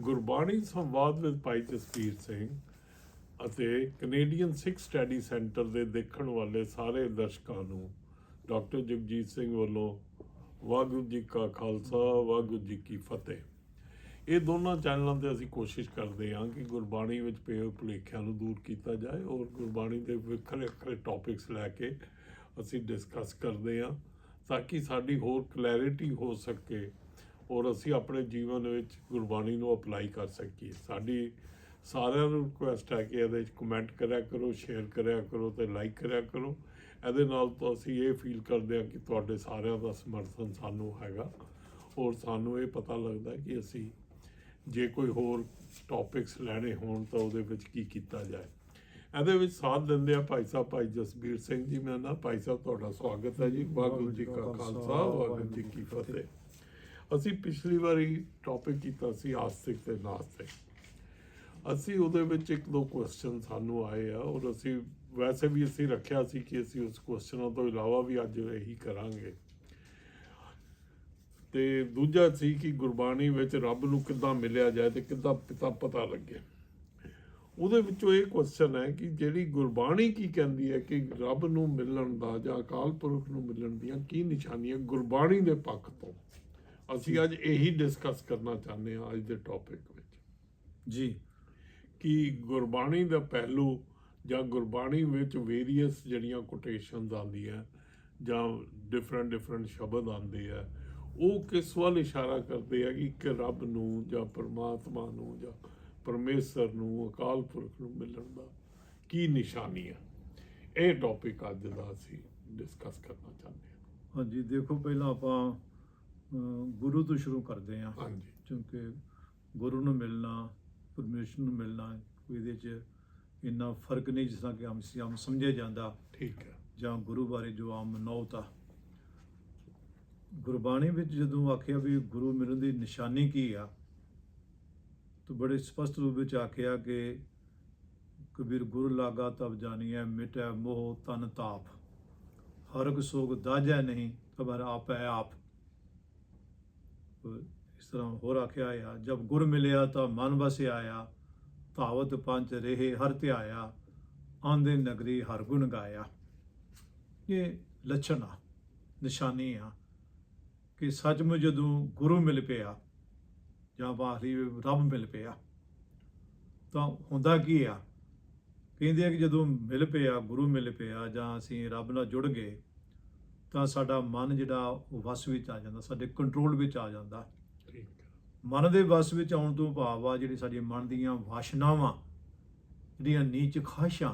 ਗੁਰਬਾਣੀ ਸੰਵਾਦ ਵਿੱਚ ਭਾਈ ਜਸਵੀਰ ਸਿੰਘ ਅਤੇ ਕੈਨੇਡੀਅਨ ਸਿੱਖ ਸਟੱਡੀ ਸੈਂਟਰ ਦੇ ਦੇਖਣ ਵਾਲੇ ਸਾਰੇ ਦਰਸ਼ਕਾਂ ਨੂੰ ਡਾਕਟਰ ਜਗਜੀਤ ਸਿੰਘ ਵੱਲੋਂ ਵਾਹਿਗੁਰੂ ਜੀ ਕਾ ਖਾਲਸਾ, ਵਾਹਿਗੁਰੂ ਜੀ ਕੀ ਫਤਿਹ। ਇਹ ਦੋਨਾਂ ਚੈਨਲਾਂ ਤੇ ਅਸੀਂ ਕੋਸ਼ਿਸ਼ ਕਰਦੇ ਹਾਂ ਕਿ ਗੁਰਬਾਣੀ ਵਿੱਚ ਪਏ ਹੋਏ ਭੁਲੇਖਿਆਂ ਨੂੰ ਦੂਰ ਕੀਤਾ ਜਾਏ ਔਰ ਗੁਰਬਾਣੀ ਦੇ ਵੱਖਰੇ ਵੱਖਰੇ ਟੌਪਿਕਸ ਲੈ ਕੇ ਅਸੀਂ ਡਿਸਕਸ ਕਰਦੇ ਹਾਂ ਤਾਂ ਕਿ ਸਾਡੀ ਹੋਰ ਕਲੈਰਿਟੀ ਹੋ ਸਕੇ ਔਰ ਅਸੀਂ ਆਪਣੇ ਜੀਵਨ ਵਿੱਚ ਗੁਰਬਾਣੀ ਨੂੰ ਅਪਲਾਈ ਕਰ ਸਕੀਏ। ਸਾਡੀ ਸਾਰਿਆਂ ਨੂੰ ਰਿਕੁਐਸਟ ਹੈ ਕਿ ਇਹਦੇ ਵਿੱਚ ਕਮੈਂਟ ਕਰਿਆ ਕਰੋ ਸ਼ੇਅਰ ਕਰਿਆ ਕਰੋ ਤੇ ਲਾਈਕ ਕਰਿਆ ਕਰੋ। ਇਹਦੇ ਨਾਲ ਤਾਂ ਅਸੀਂ ਇਹ ਫੀਲ ਕਰਦੇ ਹਾਂ ਕਿ ਤੁਹਾਡੇ ਸਾਰਿਆਂ ਦਾ ਸਮਰਥਨ ਸਾਨੂੰ ਹੈਗਾ। ਔਰ ਸਾਨੂੰ ਇਹ ਪਤਾ ਲੱਗਦਾ ਕਿ ਅਸੀਂ ਜੇ ਕੋਈ ਹੋਰ ਟੌਪਿਕਸ ਲੈਣੇ ਹੋਣ ਤਾਂ ਉਹਦੇ ਵਿੱਚ ਕੀ ਕੀਤਾ ਜਾਏ। ਇਹਦੇ ਵਿੱਚ ਸਾਥ ਦਿੰਦੇ ਆ ਭਾਈ ਸਾਹਿਬ, ਭਾਈ ਜਸਬੀਰ ਸਿੰਘ ਜੀ ਮੈਂ ਨਾ, ਭਾਈ ਸਾਹਿਬ ਤੁਹਾਡਾ ਸਵਾਗਤ ਹੈ ਜੀ। ਵਾਹਿਗੁਰੂ ਜੀ ਕਾ ਖਾਲਸਾ, ਵਾਹਿਗੁਰੂ ਜੀ ਕੀ ਫਤਿਹ। ਅਸੀਂ ਪਿਛਲੀ ਵਾਰੀ ਟੌਪਿਕ ਕੀਤਾ ਸੀ ਆਸਤਿਕ ਤੇ ਨਾਸਤਿਕ। ਅਸੀਂ ਉਹਦੇ ਵਿੱਚ ਇੱਕ ਦੋ ਕੁਐਸਚਨ ਸਾਨੂੰ ਆਏ ਆ, ਔਰ ਅਸੀਂ ਵੈਸੇ ਵੀ ਅਸੀਂ ਰੱਖਿਆ ਸੀ ਕਿ ਅਸੀਂ ਉਸ ਕੁਐਸਚਨਾਂ ਤੋਂ ਇਲਾਵਾ ਵੀ ਅੱਜ ਇਹੀ ਕਰਾਂਗੇ। ਤੇ ਦੂਜਾ ਸੀ ਕਿ ਗੁਰਬਾਣੀ ਵਿੱਚ ਰੱਬ ਨੂੰ ਕਿੱਦਾਂ ਮਿਲਿਆ ਜਾਏ ਤੇ ਕਿੱਦਾਂ ਪਿਤਾ ਪਤਾ ਲੱਗੇ। ਉਹਦੇ ਵਿੱਚੋਂ ਇਹ ਕੁਐਸਚਨ ਹੈ ਕਿ ਜਿਹੜੀ ਗੁਰਬਾਣੀ ਕੀ ਕਹਿੰਦੀ ਹੈ ਕਿ ਰੱਬ ਨੂੰ ਮਿਲਣ ਦਾ ਜਾਂ ਅਕਾਲ ਪੁਰਖ ਨੂੰ ਮਿਲਣ ਦੀਆਂ ਕੀ ਨਿਸ਼ਾਨੀਆਂ ਗੁਰਬਾਣੀ ਦੇ ਪੱਖ ਤੋਂ? ਅਸੀਂ ਅੱਜ ਇਹੀ ਡਿਸਕਸ ਕਰਨਾ ਚਾਹੁੰਦੇ ਹਾਂ ਅੱਜ ਦੇ ਟੌਪਿਕ ਵਿੱਚ। ਜੀ। ਕਿ ਗੁਰਬਾਣੀ ਦਾ ਪਹਿਲੂ ਜਾਂ ਗੁਰਬਾਣੀ ਵਿੱਚ ਵੇਰੀਅਸ ਜਿਹੜੀਆਂ ਕੋਟੇਸ਼ਨਸ ਆਉਂਦੀਆਂ ਜਾਂ ਡਿਫਰੈਂਟ ਡਿਫਰੈਂਟ ਸ਼ਬਦ ਆਉਂਦੇ ਆ ਉਹ ਕਿਸ ਵੱਲ ਇਸ਼ਾਰਾ ਕਰਦੇ ਆ ਕਿ ਇੱਕ ਰੱਬ ਨੂੰ ਜਾਂ ਪਰਮਾਤਮਾ ਨੂੰ ਜਾਂ ਪਰਮੇਸ਼ਰ ਨੂੰ ਅਕਾਲ ਪੁਰਖ ਨੂੰ ਮਿਲਣ ਦਾ ਕੀ ਨਿਸ਼ਾਨੀ ਹੈ ਇਹ ਟੌਪਿਕ ਅੱਜ ਦਾ ਅਸੀਂ ਡਿਸਕਸ ਕਰਨਾ ਚਾਹੁੰਦੇ ਹਾਂਜੀ ਦੇਖੋ ਪਹਿਲਾਂ ਆਪਾਂ ਗੁਰੂ ਤੋਂ ਸ਼ੁਰੂ ਕਰਦੇ ਹਾਂਜੀ। ਕਿਉਂਕਿ ਗੁਰੂ ਨੂੰ ਮਿਲਣਾ ਪਰਮੇਸ਼ਰ ਨੂੰ ਮਿਲਣਾ ਇਹਦੇ 'ਚ ਇੰਨਾ ਫ਼ਰਕ ਨਹੀਂ ਜਿਸ ਤਰ੍ਹਾਂ ਕਿ ਆਮ ਸੀ ਆਮ ਸਮਝਿਆ ਜਾਂਦਾ। ਠੀਕ ਹੈ। ਜਾਂ ਗੁਰੂ ਬਾਰੇ ਜੋ ਆਮ ਨੌਤ ਆ ਗੁਰਬਾਣੀ ਵਿੱਚ ਜਦੋਂ ਆਖਿਆ ਵੀ ਗੁਰੂ ਮਿਲਣ ਦੀ ਨਿਸ਼ਾਨੀ ਕੀ ਆ ਤਾਂ ਬੜੇ ਸਪਸ਼ਟ ਰੂਪ ਵਿੱਚ ਆਖਿਆ ਕਿ ਕਬੀਰ ਗੁਰੂ ਲਾਗਾ ਤਬ ਜਾਣੀਐ ਮਿਟੈ ਮੋਹ ਤਨ ਤਾਪ। ਹਰਕ ਸੋਗ ਦਾਜੈ ਨਹੀਂ ਖਬਰ ਆਪੈ ਆਪ। ਇਸ ਤਰ੍ਹਾਂ ਹੋਰ ਆਖਿਆ ਆ ਜਬ ਗੁਰ ਮਿਲਿਆ ਤਾਂ ਮਨ ਵਸ ਆਇਆ ਧਾਵਤ ਪੰਚ ਰਹੇ ਹਰ ਧਿਆਇਆ, ਆਂਦੇ ਨਗਰੀ ਹਰ ਗੁਣ ਗਾਇਆ। ਇਹ ਲੱਛਣ ਆ, ਨਿਸ਼ਾਨੀ ਆ ਕਿ ਸੱਚਮੁੱਚ ਜਦੋਂ ਗੁਰੂ ਮਿਲ ਪਿਆ ਜਾਂ ਬਾਹਰੀ ਰੱਬ ਮਿਲ ਪਿਆ, ਤਾਂ ਹੁੰਦਾ ਕੀ ਆ? ਕਹਿੰਦੇ ਆ ਕਿ ਜਦੋਂ ਮਿਲ ਪਿਆ, ਗੁਰੂ ਮਿਲ ਪਿਆ ਜਾਂ ਅਸੀਂ ਰੱਬ ਨਾਲ ਜੁੜ ਗਏ ਤਾਂ ਸਾਡਾ ਮਨ ਜਿਹੜਾ ਉਹ ਵਸ ਵਿੱਚ ਆ ਜਾਂਦਾ, ਸਾਡੇ ਕੰਟਰੋਲ ਵਿੱਚ ਆ ਜਾਂਦਾ। ਮਨ ਦੇ ਵਸ ਵਿੱਚ ਆਉਣ ਤੋਂ ਭਾਵ ਆ ਜਿਹੜੀ ਸਾਡੇ ਮਨ ਦੀਆਂ ਵਾਸ਼ਨਾਵਾਂ, ਜਿਹੜੀਆਂ ਨੀਚ ਖਾਸ਼ਾਂ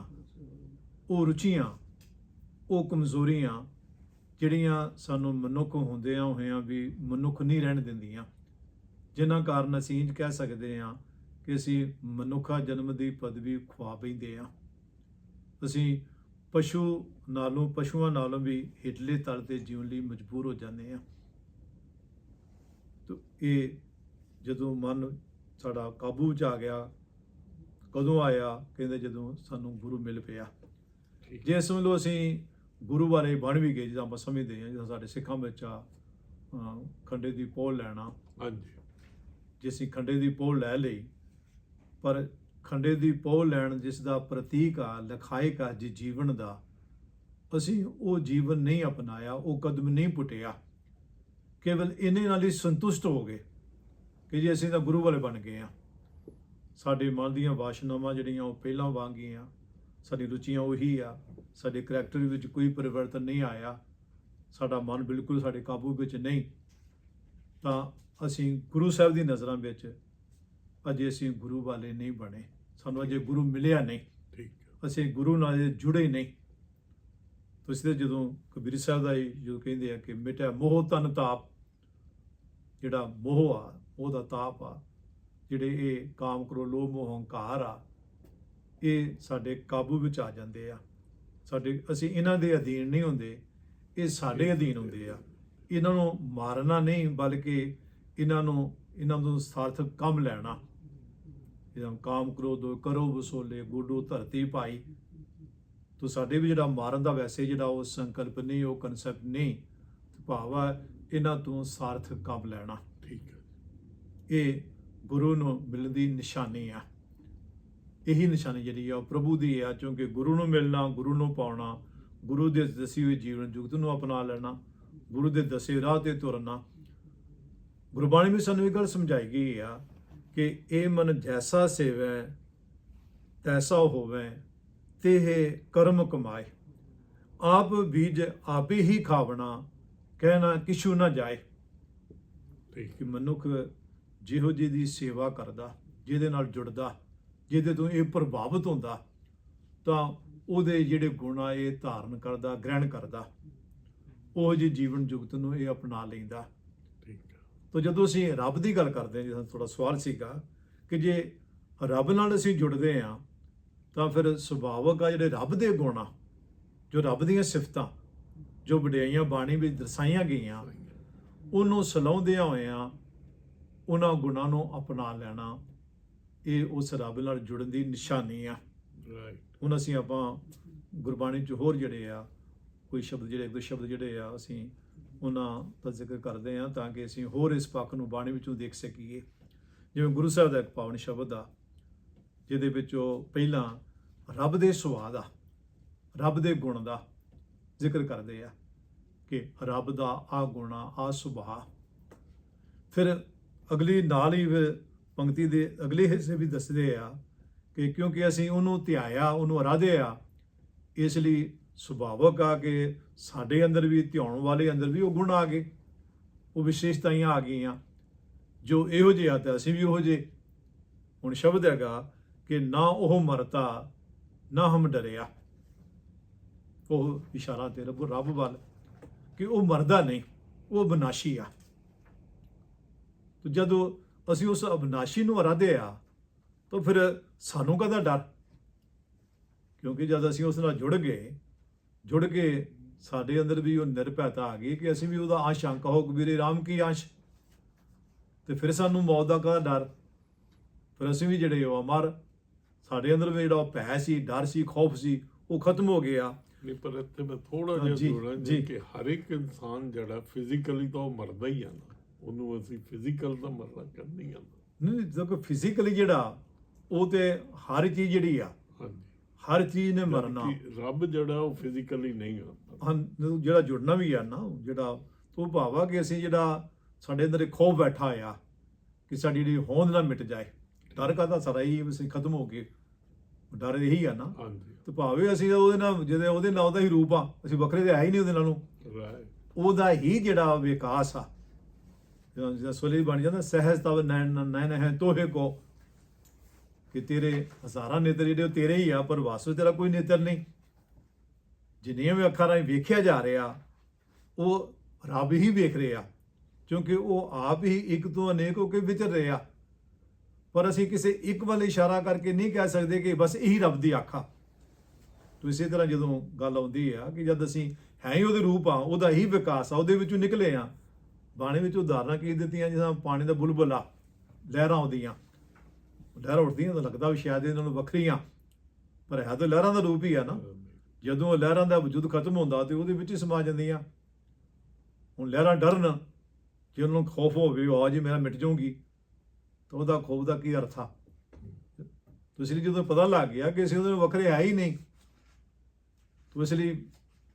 ਉਹ ਰੁਚੀਆਂ, ਉਹ ਕਮਜ਼ੋਰੀਆਂ, ਜਿਹੜੀਆਂ ਸਾਨੂੰ ਮਨੁੱਖ ਹੁੰਦਿਆਂ ਹੋਇਆਂ ਵੀ ਮਨੁੱਖ ਨਹੀਂ ਰਹਿਣ ਦਿੰਦੀਆਂ। ਜਿਨ੍ਹਾਂ ਕਾਰਨ ਅਸੀਂ ਇੰਜ ਕਹਿ ਸਕਦੇ ਹਾਂ ਕਿ ਅਸੀਂ ਮਨੁੱਖਾ ਜਨਮ ਦੀ ਪਦਵੀ ਖਵਾ ਪੈਂਦੇ ਹਾਂ। ਅਸੀਂ ਪਸ਼ੂ ਨਾਲੋਂ ਪਸ਼ੂਆਂ ਨਾਲੋਂ ਵੀ ਹੇਠਲੇ ਤਲ ਤੇ ਜਿਉਣ ਲਈ ਮਜਬੂਰ ਹੋ ਜਾਂਦੇ ਹਾਂ। ਤੋ ਇਹ ਜਦੋਂ ਮਨ ਸਾਡਾ ਕਾਬੂ ਚ ਆ ਗਿਆ ਕਦੋਂ ਆਇਆ ਕਹਿੰਦੇ ਜਦੋਂ ਸਾਨੂੰ ਗੁਰੂ ਮਿਲ ਪਿਆ। ਜੇ ਸਮਝ ਲਓ ਅਸੀਂ ਗੁਰੂ ਬਾਰੇ ਬਣ ਵੀ ਗਏ ਜਿੱਦਾਂ ਆਪਾਂ ਸਮਝਦੇ ਹਾਂ ਜਿੱਦਾਂ ਸਾਡੇ ਸਿੱਖਾਂ ਵਿੱਚ ਆ ਖੰਡੇ ਦੀ ਪੋਲ ਲੈਣਾ। ਹਾਂਜੀ। ਜੇ ਅਸੀਂ ਖੰਡੇ ਦੀ ਪੋਲ ਲੈ ਲਈ ਪਰ ਖੰਡੇ ਦੀ ਪੋ ਲੈਣ ਜਿਸ ਦਾ ਪ੍ਰਤੀਕ ਆ, ਲਖਾਇਕ ਆ, ਜੀ ਜੀਵਨ ਦਾ। ਅਸੀਂ ਉਹ ਜੀਵਨ ਨਹੀਂ ਅਪਣਾਇਆ, ਉਹ ਕਦਮ ਨਹੀਂ ਪੁੱਟਿਆ। ਕੇਵਲ ਇਹਨੇ ਨਾਲ ਹੀ ਸੰਤੁਸ਼ਟ ਹੋ ਗਏ ਕਿ ਜੀ ਅਸੀਂ ਤਾਂ ਗੁਰੂ ਵਾਲੇ ਬਣ ਗਏ ਆ ਸਾਡੇ ਮਨ ਦੀਆਂ ਵਾਸ਼ਨਾਵਾਂ ਜਿਹੜੀਆਂ ਉਹ ਪਹਿਲਾਂ ਵਾਂਗੀਆਂ, ਸਾਡੀ ਰੁਚੀਆਂ ਉਹੀ ਆ, ਸਾਡੇ ਕਰੈਕਟਰ ਵਿੱਚ ਕੋਈ ਪਰਿਵਰਤਨ ਨਹੀਂ ਆਇਆ, ਸਾਡਾ ਮਨ ਬਿਲਕੁਲ ਸਾਡੇ ਕਾਬੂ ਵਿੱਚ ਨਹੀਂ। ਤਾਂ ਅਸੀਂ ਗੁਰੂ ਸਾਹਿਬ ਦੀ ਨਜ਼ਰਾਂ ਵਿੱਚ ਅਜੇ ਅਸੀਂ ਗੁਰੂ ਵਾਲੇ ਨਹੀਂ ਬਣੇ। ਸਾਨੂੰ ਅਜੇ ਗੁਰੂ ਮਿਲਿਆ ਨਹੀਂ। ਠੀਕ ਅਸੀਂ ਗੁਰੂ ਨਾਲ ਜੁੜੇ ਨਹੀਂ। ਤੁਸੀਂ ਤੇ ਜਦੋਂ ਕਬੀਰ ਸਾਹਿਬ ਦਾ ਹੀ ਜੋ ਕਹਿੰਦੇ ਆ ਕਿ ਮਿਟਿਆ ਮੋਹ ਤਨ ਤਾਪ ਜਿਹੜਾ ਮੋਹ ਆ ਉਹਦਾ ਤਾਪ ਆ ਜਿਹੜੇ ਇਹ ਕਾਮ ਕਰੋ ਲੋਭ ਮੋਹ ਹੰਕਾਰ ਆ ਇਹ ਸਾਡੇ ਕਾਬੂ ਵਿੱਚ ਆ ਜਾਂਦੇ ਆ। ਸਾਡੇ ਅਸੀਂ ਇਹਨਾਂ ਦੇ ਅਧੀਨ ਨਹੀਂ ਹੁੰਦੇ। ਇਹ ਸਾਡੇ ਅਧੀਨ ਹੁੰਦੇ ਆ। ਇਹਨਾਂ ਨੂੰ ਮਾਰਨਾ ਨਹੀਂ ਬਲਕਿ ਇਹਨਾਂ ਨੂੰ ਇਹਨਾਂ ਤੋਂ ਸਾਰਥਕ ਕੰਮ ਲੈਣਾ। ਇਹਦਾ ਕਾਮ ਕ੍ਰੋਧ ਕਰੋ ਵਸੋਲੇ ਗੋਡੋ ਧਰਤੀ ਪਾਈ ਤੋ ਸਾਡੇ ਵੀ ਜਿਹੜਾ ਮਾਰਨ ਦਾ ਵੈਸੇ ਜਿਹੜਾ ਉਹ ਸੰਕਲਪ ਨਹੀਂ ਉਹ ਕਨਸੈਪਟ ਨਹੀਂ ਭਾਵ ਇਹਨਾਂ ਤੋਂ ਸਾਰਥਕ ਕੰਮ ਲੈਣਾ। ਠੀਕ ਹੈ। ਇਹ ਗੁਰੂ ਨੂੰ ਮਿਲਣ ਦੀ ਨਿਸ਼ਾਨੀ ਆ। ਇਹੀ ਨਿਸ਼ਾਨੀ ਜਿਹੜੀ ਆ ਪ੍ਰਭੂ ਦੀ ਆ ਕਿਉਂਕਿ ਗੁਰੂ ਨੂੰ ਮਿਲਣਾ ਗੁਰੂ ਨੂੰ ਪਾਉਣਾ ਗੁਰੂ ਦੇ ਦਸੀ ਹੋਈ ਜੀਵਨ ਜੁਗਤ ਨੂੰ ਅਪਣਾ ਲੈਣਾ ਗੁਰੂ ਦੇ ਦਸੇ ਰਾਹ ਤੇ ਤੁਰਨਾ। ਗੁਰਬਾਣੀ ਵਿੱਚ ਸਾਨੂੰ ਇਹ ਗੱਲ ਸਮਝਾਈ ਗਈ ਆ ਕਿ ਇਹ ਮਨ ਜੈਸਾ ਸੇਵੈ ਤੈਸਾ ਹੋਵੇ ਇਹ ਕਰਮ ਕਮਾਏ। ਆਪ ਬੀਜ ਆਪੇ ਹੀ ਖਾਵਣਾ ਕਹਿਣਾ ਕਿਛੂ ਨਾ ਜਾਏ। ਕਿ ਮਨੁੱਖ ਜਿਹੋ ਜਿਹੀ ਦੀ ਸੇਵਾ ਕਰਦਾ ਜਿਹਦੇ ਨਾਲ ਜੁੜਦਾ ਜਿਹਦੇ ਤੋਂ ਇਹ ਪ੍ਰਭਾਵਿਤ ਹੁੰਦਾ ਤਾਂ ਉਹਦੇ ਜਿਹੜੇ ਗੁਣ ਆ ਇਹ ਧਾਰਨ ਕਰਦਾ ਗ੍ਰਹਿਣ ਕਰਦਾ। ਉਹ ਜਿਹੇ ਜੀਵਨ ਜੁਗਤ ਨੂੰ ਇਹ ਅਪਣਾ ਲੈਂਦਾ ਤਾਂ ਜਦੋਂ ਅਸੀਂ ਰੱਬ ਦੀ ਗੱਲ ਕਰਦੇ ਹਾਂ ਜਿਵੇਂ ਥੋੜਾ ਸਵਾਲ ਸੀਗਾ ਕਿ ਜੇ ਰੱਬ ਨਾਲ ਅਸੀਂ ਜੁੜਦੇ ਹਾਂ ਤਾਂ ਫਿਰ ਸੁਭਾਵਕ ਆ ਜਿਹੜੇ ਰੱਬ ਦੇ ਗੁਣ ਆ ਜੋ ਰੱਬ ਦੀਆਂ ਸਿਫਤਾਂ ਜੋ ਵਡਿਆਈਆਂ ਬਾਣੀ ਵਿੱਚ ਦਰਸਾਈਆਂ ਗਈਆਂ ਉਹਨੂੰ ਸਲਾਉਂਦਿਆਂ ਹੋਇਆਂ ਉਹਨਾਂ ਗੁਣਾਂ ਨੂੰ ਅਪਣਾ ਲੈਣਾ ਇਹ ਉਸ ਰੱਬ ਨਾਲ ਜੁੜਨ ਦੀ ਨਿਸ਼ਾਨੀ ਆ। ਰਾਈਟ ਹੁਣ ਅਸੀਂ ਆਪਾਂ ਗੁਰਬਾਣੀ ਚ ਹੋਰ ਜਿਹੜੇ ਆ ਕੋਈ ਸ਼ਬਦ ਜਿਹੜੇ ਇੱਕ ਦੋ ਸ਼ਬਦ ਜਿਹੜੇ ਆ ਅਸੀਂ ਉਹਨਾਂ ਦਾ ਜ਼ਿਕਰ ਕਰਦੇ ਆ ਤਾਂ ਕਿ ਅਸੀਂ ਹੋਰ ਇਸ ਪੱਖ ਨੂੰ ਬਾਣੀ ਵਿੱਚੋਂ ਦੇਖ ਸਕੀਏ। ਜਿਵੇਂ ਗੁਰੂ ਸਾਹਿਬ ਦਾ ਇੱਕ ਪਾਵਨ ਸ਼ਬਦ ਆ, ਜਿਹਦੇ ਵਿੱਚ ਉਹ ਪਹਿਲਾਂ ਰੱਬ ਦੇ ਸੁਭਾਅ ਦਾ ਰੱਬ ਦੇ ਗੁਣ ਦਾ ਜ਼ਿਕਰ ਕਰਦੇ ਆ ਕਿ ਰੱਬ ਦਾ ਆ ਗੁਣਾ ਆ ਸੁਭਾਅ ਫਿਰ ਅਗਲੀ ਨਾਲ ਹੀ ਫਿਰ ਪੰਕਤੀ ਦੇ ਅਗਲੇ ਹਿੱਸੇ ਵੀ ਦੱਸਦੇ ਆ ਕਿ ਕਿਉਂਕਿ ਅਸੀਂ ਉਹਨੂੰ ਧਿਆਇਆ, ਉਹਨੂੰ ਅਰਾਧਿਆ, ਇਸ ਲਈ ਸੁਭਾਵਕ ਆ ਕਿ ਸਾਡੇ ਅੰਦਰ ਵੀ, ਧਿਆਉਣ ਵਾਲੇ ਅੰਦਰ ਵੀ ਉਹ ਗੁਣ ਆ ਗਏ। ਉਹ ਵਿਸ਼ੇਸ਼ਤਾਈਆਂ ਆ ਗਈਆਂ। ਜੋ ਇਹੋ ਜਿਹੇ ਆ ਤਾਂ ਅਸੀਂ ਵੀ ਉਹੋ ਜਿਹੇ। ਹੁਣ ਸ਼ਬਦ ਹੈਗਾ ਕਿ ਨਾ ਉਹ ਮਰਤਾ, ਨਾ ਹਮ ਡਰਿਆ। ਉਹ ਇਸ਼ਾਰਾ ਤੇ ਰੱਬ ਰੱਬ ਵੱਲ ਕਿ ਉਹ ਮਰਦਾ ਨਹੀਂ, ਉਹ ਬਨਾਸ਼ੀ ਆ। ਤੇ ਜਦੋਂ ਅਸੀਂ ਉਸ ਅਬਨਾਸ਼ੀ ਨੂੰ ਅਰਾਧੇ ਆ, ਤਾਂ ਫਿਰ ਸਾਨੂੰ ਕਦਾ ਡਰ? ਕਿਉਂਕਿ ਜਦ ਅਸੀਂ ਉਸ ਨਾਲ ਜੁੜ ਗਏ ਜੁੜ ਕੇ ਸਾਡੇ ਅੰਦਰ ਵੀ ਉਹ ਨਿਰਭੈਤਾ ਆ ਗਈ ਕਿ ਅਸੀਂ ਵੀ ਉਹਦਾ ਅੰਸ਼ ਅੰਕ ਹੋ ਕਬੀਰੇ ਰਾਮ ਕੀ ਅੰਸ਼? ਤੇ ਫਿਰ ਸਾਨੂੰ ਮੌਤ ਦਾ ਕਦਾ ਡਰ? ਫਿਰ ਅਸੀਂ ਵੀ ਜਿਹੜੇ ਉਹ ਅਮਰ ਸਾਡੇ ਅੰਦਰ ਵੀ ਜਿਹੜਾ ਭੈ ਸੀ ਡਰ ਸੀ ਖੌਫ ਸੀ ਉਹ ਖਤਮ ਹੋ ਗਿਆ। ਨਹੀਂ ਪਰ ਇੱਥੇ ਮੈਂ ਥੋੜਾ ਹਾਂ, ਜਿਹਾ ਜੋੜਾਂ ਜੀ। ਜੀ। ਕਿ ਹਰ ਇੱਕ ਇਨਸਾਨ ਜਿਹੜਾ ਫਿਜ਼ੀਕਲੀ ਤਾਂ ਉਹ ਮਰਦਾ ਹੀ ਆ ਨਾ ਉਹਨੂੰ ਅਸੀਂ ਫਿਜ਼ੀਕਲ ਤਾਂ ਮਰਨਾ ਕਰਨੀ ਆ ਨਹੀਂ ਜਦੋਂ ਫਿਜ਼ੀਕਲੀ ਜਿਹੜਾ ਉਹ ਤੇ ਹਰ ਚੀਜ਼ ਜਿਹੜੀ ਆ ਹਾਂਜੀ। ਹਰ ਚੀਜ਼ ਨੇ ਮਰਨਾ। ਕਿ ਰੱਬ ਜਿਹੜਾ ਉਹ ਫਿਜ਼ੀਕਲੀ ਨਹੀਂ ਆਉਂਦਾ ਹਾਂ ਜਦੋਂ ਜਿਹੜਾ ਜੁੜਨਾ ਵੀ ਆ ਨਾ ਜਿਹੜਾ ਉਹ ਭਾਵਾ ਕਿ ਅਸੀਂ ਜਿਹੜਾ ਸਾਡੇ ਅੰਦਰ ਇੱਕ ਖੋਫ ਬੈਠਾ ਆ ਕਿ ਸਾਡੀ ਜਿਹੜੀ ਹੋਂਦ ਨਾ ਮਿਟ ਜਾਏ। ਡਰ ਕਾਹਦਾ ਸਾਰਾ ਹੀ ਅਸੀਂ ਖਤਮ ਹੋ ਗਏ। ਡਰ ਇਹੀ ਆ ਨਾ। ਹਾਂਜੀ। ਤੇ ਭਾਵੇਂ ਅਸੀਂ ਉਹਦੇ ਨਾਲ ਜਿਹਦੇ ਉਹਦੇ ਨਾਲ ਉਹਦਾ ਹੀ ਰੂਪ ਆ ਅਸੀਂ ਵੱਖਰੇ ਤੇ ਹੈ ਹੀ ਨਹੀਂ ਉਹਦੇ ਨਾਲੋਂ। ਰਾਈਟ ਉਹਦਾ ਹੀ ਜਿਹੜਾ ਵਿਕਾਸ ਆ। ਜਿਹੜਾ ਸੁਲੀ ਬਣ ਜਾਂਦਾ ਸਹਿਜ ਤਵ ਨੈਣ ਨੈਣ ਹੈ ਤੋਹੇ ਕੋ। ਕਿ ਤੇਰੇ ਹਜ਼ਾਰਾਂ ਨੇਤਰ ਜਿਹੜੇ ਉਹ ਤੇਰੇ ਹੀ ਆ, ਪਰ ਵਾਸੂ ਤੇਰਾ ਕੋਈ ਨੇਤਰ ਨਹੀਂ। ਜਿੰਨੀਆਂ ਵੀ ਅੱਖਾਂ ਰਾਹੀਂ ਵੇਖਿਆ ਜਾ ਰਿਹਾ, ਉਹ ਰੱਬ ਹੀ ਵੇਖ ਰਿਹਾ, ਕਿਉਂਕਿ ਉਹ ਆਪ ਹੀ ਇੱਕ ਤੋਂ ਅਨੇਕ ਹੋ ਕੇ ਵਿਚਰ ਰਿਹਾ। ਪਰ ਅਸੀਂ ਕਿਸੇ ਇੱਕ ਵੱਲ ਇਸ਼ਾਰਾ ਕਰਕੇ ਨਹੀਂ ਕਹਿ ਸਕਦੇ ਕਿ ਬਸ ਇਹੀ ਰੱਬ ਦੀ ਅੱਖ। ਆ ਤੋ ਇਸੇ ਤਰ੍ਹਾਂ ਜਦੋਂ ਗੱਲ ਆਉਂਦੀ ਆ ਕਿ ਜਦ ਅਸੀਂ ਹੈ ਹੀ ਉਹਦੇ ਰੂਪ ਆ, ਉਹਦਾ ਹੀ ਵਿਕਾਸ ਆ, ਉਹਦੇ ਵਿੱਚੋਂ ਨਿਕਲੇ ਆ, ਬਾਣੀ ਵਿੱਚ ਉਦਾਹਰਨਾਂ ਕੀ ਦਿੱਤੀਆਂ ਜਿਵੇਂ ਪਾਣੀ ਦਾ ਬੁਲਬੁਲਾ, ਲਹਿਰਾਂ ਆਉਂਦੀਆਂ। ਲਹਿਰਾਂ ਉੱਠਦੀਆਂ ਤਾਂ ਲੱਗਦਾ ਵੀ ਸ਼ਾਇਦ ਇਹਨਾਂ ਨੂੰ ਵੱਖਰੀਆਂ ਪਰ ਹੈ ਤਾਂ ਲਹਿਰਾਂ ਦਾ ਰੂਪ ਹੀ ਆ ਨਾ। ਜਦੋਂ ਉਹ ਲਹਿਰਾਂ ਦਾ ਵਜੂਦ ਖਤਮ ਹੁੰਦਾ ਤੇ ਉਹਦੇ ਵਿੱਚ ਹੀ ਸਮਾ ਜਾਂਦੀਆਂ। ਹੁਣ ਲਹਿਰਾਂ ਡਰਨ, ਜੇ ਉਹਨਾਂ ਨੂੰ ਖੌਫ ਹੋਵੇ ਆ ਜੀ ਮੇਰਾ ਮਿਟ ਜਾਊਗੀ, ਤਾਂ ਉਹਦਾ ਖੌਫ ਦਾ ਕੀ ਅਰਥ ਆ? ਤੁਸੀਂ ਜਦੋਂ ਪਤਾ ਲੱਗ ਗਿਆ ਕਿ ਅਸੀਂ ਉਹਦੇ ਨੂੰ ਵੱਖਰੇ ਹੈ ਹੀ ਨਹੀਂ, ਤੋ ਇਸ ਲਈ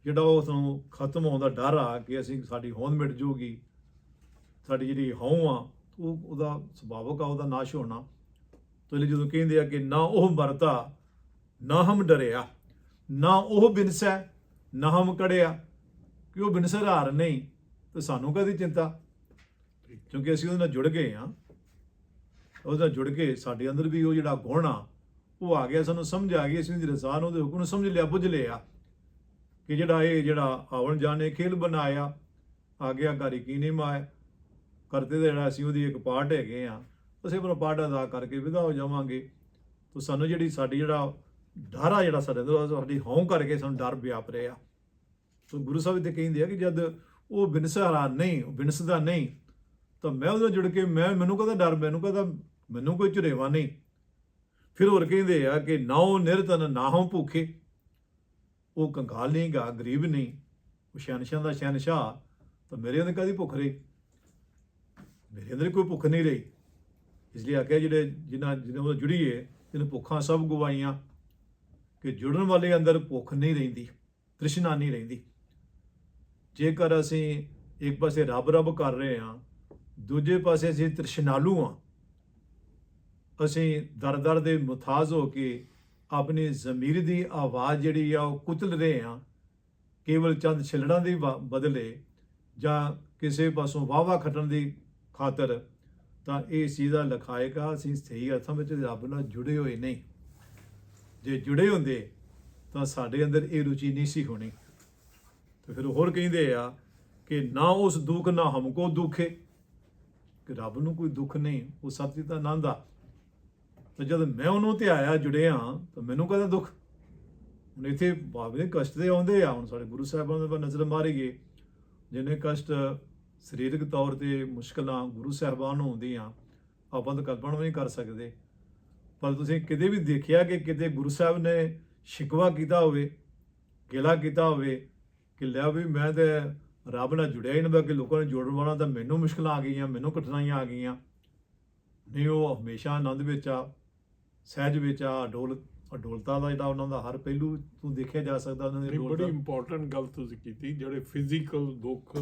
ਜਿਹੜਾ ਉਹ ਨੂੰ ਖਤਮ ਹੋਣ ਦਾ ਡਰ ਆ ਕਿ ਅਸੀਂ ਸਾਡੀ ਹੋਂਦ ਮਿਟ ਜਾਊਗੀ, ਸਾਡੀ ਜਿਹੜੀ ਹਉ ਆ ਉਹ ਉਹਦਾ ਸੁਭਾਵਕ ਆ, ਉਹਦਾ ਨਾਸ਼ ਹੋਣਾ। ਤੋ ਜਦੋਂ ਕਹਿੰਦੇ ਆ ਕਿ ਨਾ ਉਹ ਮਰਦਾ, ਨਾ ਹਮ ਡਰਿਆ, ਨਾ ਉਹ ਬਿਨਸੈ, ਨਾ ਹਮ ਕੜਿਆ, ਕਿ ਉਹ ਬਿਨਸਰ ਹਾਰ ਨਹੀਂ, ਤੇ ਸਾਨੂੰ ਕਦੀ ਚਿੰਤਾ? ਕਿਉਂਕਿ ਅਸੀਂ ਉਹਦੇ ਨਾਲ ਜੁੜ ਗਏ ਆ ਉਹਦੇ ਨਾਲ ਜੁੜ ਕੇ ਸਾਡੇ ਅੰਦਰ ਵੀ ਉਹ ਜਿਹੜਾ ਗੁਣ ਆ, ਉਹ ਆ ਗਿਆ, ਸਾਨੂੰ ਸਮਝ ਆ ਗਈ, ਅਸੀਂ ਉਹਦੀ ਰਜ਼ਾ ਨੂੰ ਉਹਦੇ ਹੁਕਮ ਨੂੰ ਸਮਝ ਲਿਆ, ਬੁੱਝ ਲਿਆ। ਕਿ ਜਿਹੜਾ ਇਹ ਜਿਹੜਾ ਆਵਣ ਜਾਣੇ ਖੇਲ ਬਣਾਇਆ ਆ ਗਿਆ ਕੀ ਨਹੀਂ ਮਾਇਆ ਕਰਦੇ ਜਿਹੜਾ ਅਸੀਂ ਉਹਦੀ ਇੱਕ ਪਾਰਟ ਹੈਗੇ ਆ ਅਸੀਂ ਆਪਣਾ ਪਾਠ ਅਦਾ ਕਰਕੇ ਵਿਦਾ ਹੋ ਜਾਵਾਂਗੇ। ਤਾਂ ਸਾਨੂੰ ਜਿਹੜੀ ਸਾਡੀ ਜਿਹੜਾ ਡਰ ਆ, ਜਿਹੜਾ ਸਾਡੇ ਅੰਦਰ ਸਾਡੀ ਹੌਂ ਕਰਕੇ ਸਾਨੂੰ ਡਰ ਵਿਆਪ ਰਿਹਾ। ਤਾਂ ਗੁਰੂ ਸਾਹਿਬ ਤੇ ਕਹਿੰਦੇ ਆ ਕਿ ਜਦ ਉਹ ਬਿਨਸਹਾਰਾ ਨਹੀਂ, ਉਹ ਬਿਨਸਦਾ ਨਹੀਂ, ਤਾਂ ਮੈਂ ਉਹਦੇ ਨਾਲ ਜੁੜ ਕੇ ਮੈਂ, ਮੈਨੂੰ ਕਹਦਾ ਡਰ, ਮੈਨੂੰ ਕਹਦਾ, ਮੈਨੂੰ ਕੋਈ ਝੁਰੇਵਾ ਨਹੀਂ। ਫਿਰ ਹੋਰ ਕਹਿੰਦੇ ਆ ਕਿ ਨਾਉ ਨਿਰਤਨ ਨਾਹੋਂ ਭੁੱਖੇ। ਉਹ ਕੰਗਾਲ ਨਹੀਂ ਗਾ ਗਰੀਬ ਨਹੀਂ। ਉਹ ਸ਼ਹਿਨਸ਼ਾਹ ਦਾ ਸ਼ਹਿਨਸ਼ਾਹ, ਤਾਂ ਮੇਰੇ ਅੰਦਰ ਕਦੀ ਭੁੱਖ ਰਹੀ? ਮੇਰੇ ਅੰਦਰ ਕੋਈ ਭੁੱਖ ਨਹੀਂ ਰਹੀ। ਇਸ ਲਈ ਆਖਿਆ ਜਿਹੜੇ ਜਿਨ੍ਹਾਂ ਜਿਹਨਾਂ ਨਾਲ ਜੁੜੀਏ ਜਿਹਨਾਂ ਭੁੱਖਾਂ ਸਭ ਗਵਾਈਆਂ, ਕਿ ਜੁੜਨ ਵਾਲੇ ਅੰਦਰ ਭੁੱਖ ਨਹੀਂ ਰਹਿੰਦੀ, ਤ੍ਰਿਸ਼ਨਾ ਨਹੀਂ ਰਹਿੰਦੀ। ਜੇਕਰ ਅਸੀਂ ਇੱਕ ਪਾਸੇ ਰੱਬ ਰੱਬ ਕਰ ਰਹੇ ਹਾਂ, ਦੂਜੇ ਪਾਸੇ ਅਸੀਂ ਤ੍ਰਿਸ਼ਨਾਲੂ ਹਾਂ, ਅਸੀਂ ਦਰ ਦਰ ਦੇ ਮੁਤਾਜ ਹੋ ਕੇ ਆਪਣੀ ਜ਼ਮੀਰ ਦੀ ਆਵਾਜ਼ ਜਿਹੜੀ ਆ ਉਹ ਕੁਤਲ ਰਹੇ ਹਾਂ, ਕੇਵਲ ਚੰਦ ਛਿਲੜਾਂ ਦੀ ਵਾ- ਬਦਲੇ ਜਾਂ ਕਿਸੇ ਪਾਸੋਂ ਵਾਵਾ ਖੱਟਣ ਦੀ ਖਾਤਰ ਤਾਂ ਇਹ ਚੀਜ਼ ਦਾ ਲਖਾਏਗਾ ਅਸੀਂ ਸਹੀ ਅਰਥਾਂ ਵਿੱਚ ਰੱਬ ਨਾਲ ਜੁੜੇ ਹੋਏ ਨਹੀਂ। ਜੇ ਜੁੜੇ ਹੁੰਦੇ, ਤਾਂ ਸਾਡੇ ਅੰਦਰ ਇਹ ਰੁਚੀ ਨਹੀਂ ਸੀ ਹੋਣੀ। ਤੇ ਫਿਰ ਹੋਰ ਕਹਿੰਦੇ ਆ ਕਿ ਨਾ ਉਸ ਦੁੱਖ, ਨਾ ਹਮਕੋ ਦੁੱਖੇ। ਕਿ ਰੱਬ ਨੂੰ ਕੋਈ ਦੁੱਖ ਨਹੀਂ, ਉਹ ਸਤਿ ਦਾ ਆਨੰਦ ਆ। ਤੇ ਜਦ ਮੈਂ ਉਹਨੂੰ ਤੇ ਆਇਆ ਜੁੜਿਆ ਤਾਂ ਮੈਨੂੰ ਕਦੇ ਦੁੱਖ? ਹੁਣ ਇੱਥੇ ਬਾਬੇ ਕਸ਼ਟ ਦੇ ਆਉਂਦੇ ਆ, ਹੁਣ ਸਾਡੇ ਗੁਰੂ ਸਾਹਿਬਾਨ ਦੇ ਵੱਲ ਨਜ਼ਰ ਮਾਰੀਏ ਜਿਹਨੇ ਕਸ਼ਟ ਸਰੀਰਕ ਤੌਰ ਤੇ ਮੁਸ਼ਕਲਾਂ ਗੁਰੂ ਸਾਹਿਬਾਨ ਨੂੰ ਆਉਂਦੀਆਂ ਆਪਾਂ ਤਾਂ ਕਲਪਨਾ ਵੀ ਨਹੀਂ ਕਰ ਸਕਦੇ। ਪਰ ਤੁਸੀਂ ਕਿਤੇ ਵੀ ਦੇਖਿਆ ਕਿ ਕਿਤੇ ਗੁਰੂ ਸਾਹਿਬ ਨੇ ਸ਼ਿਕਵਾ ਕੀਤਾ ਹੋਵੇ, ਗਿਲਾ ਕੀਤਾ ਹੋਵੇ, ਕਿ ਲਿਆ ਵੀ ਮੈਂ ਤੇ ਰੱਬ ਨਾਲ ਜੁੜਿਆ ਹੀ ਨਾ ਕਿ ਲੋਕਾਂ ਨੂੰ ਜੋੜਨ ਵਾਲਾ ਤਾਂ ਮੈਨੂੰ ਮੁਸ਼ਕਲਾਂ ਆ ਗਈਆਂ, ਮੈਨੂੰ ਕਠਿਨਾਈਆਂ ਆ ਗਈਆਂ। ਨਹੀਂ, ਉਹ ਹਮੇਸ਼ਾ ਆਨੰਦ ਵਿੱਚ ਆ, ਸਹਿਜ ਵਿੱਚ ਆ ਡੋਲ ਅਡੋਲਤਾ ਦਾ ਜਿਹੜਾ ਉਹਨਾਂ ਦਾ ਹਰ ਪਹਿਲੂ ਤੋਂ ਦੇਖਿਆ ਜਾ ਸਕਦਾ ਉਹਨਾਂ ਦੀ ਇਹ ਬੜੀ ਅਡੋਲਤਾ ਇੰਪੋਰਟੈਂਟ ਗੱਲ ਤੁਸੀਂ ਕੀਤੀ ਜਿਹੜੇ ਫਿਜ਼ੀਕਲ ਦੁੱਖ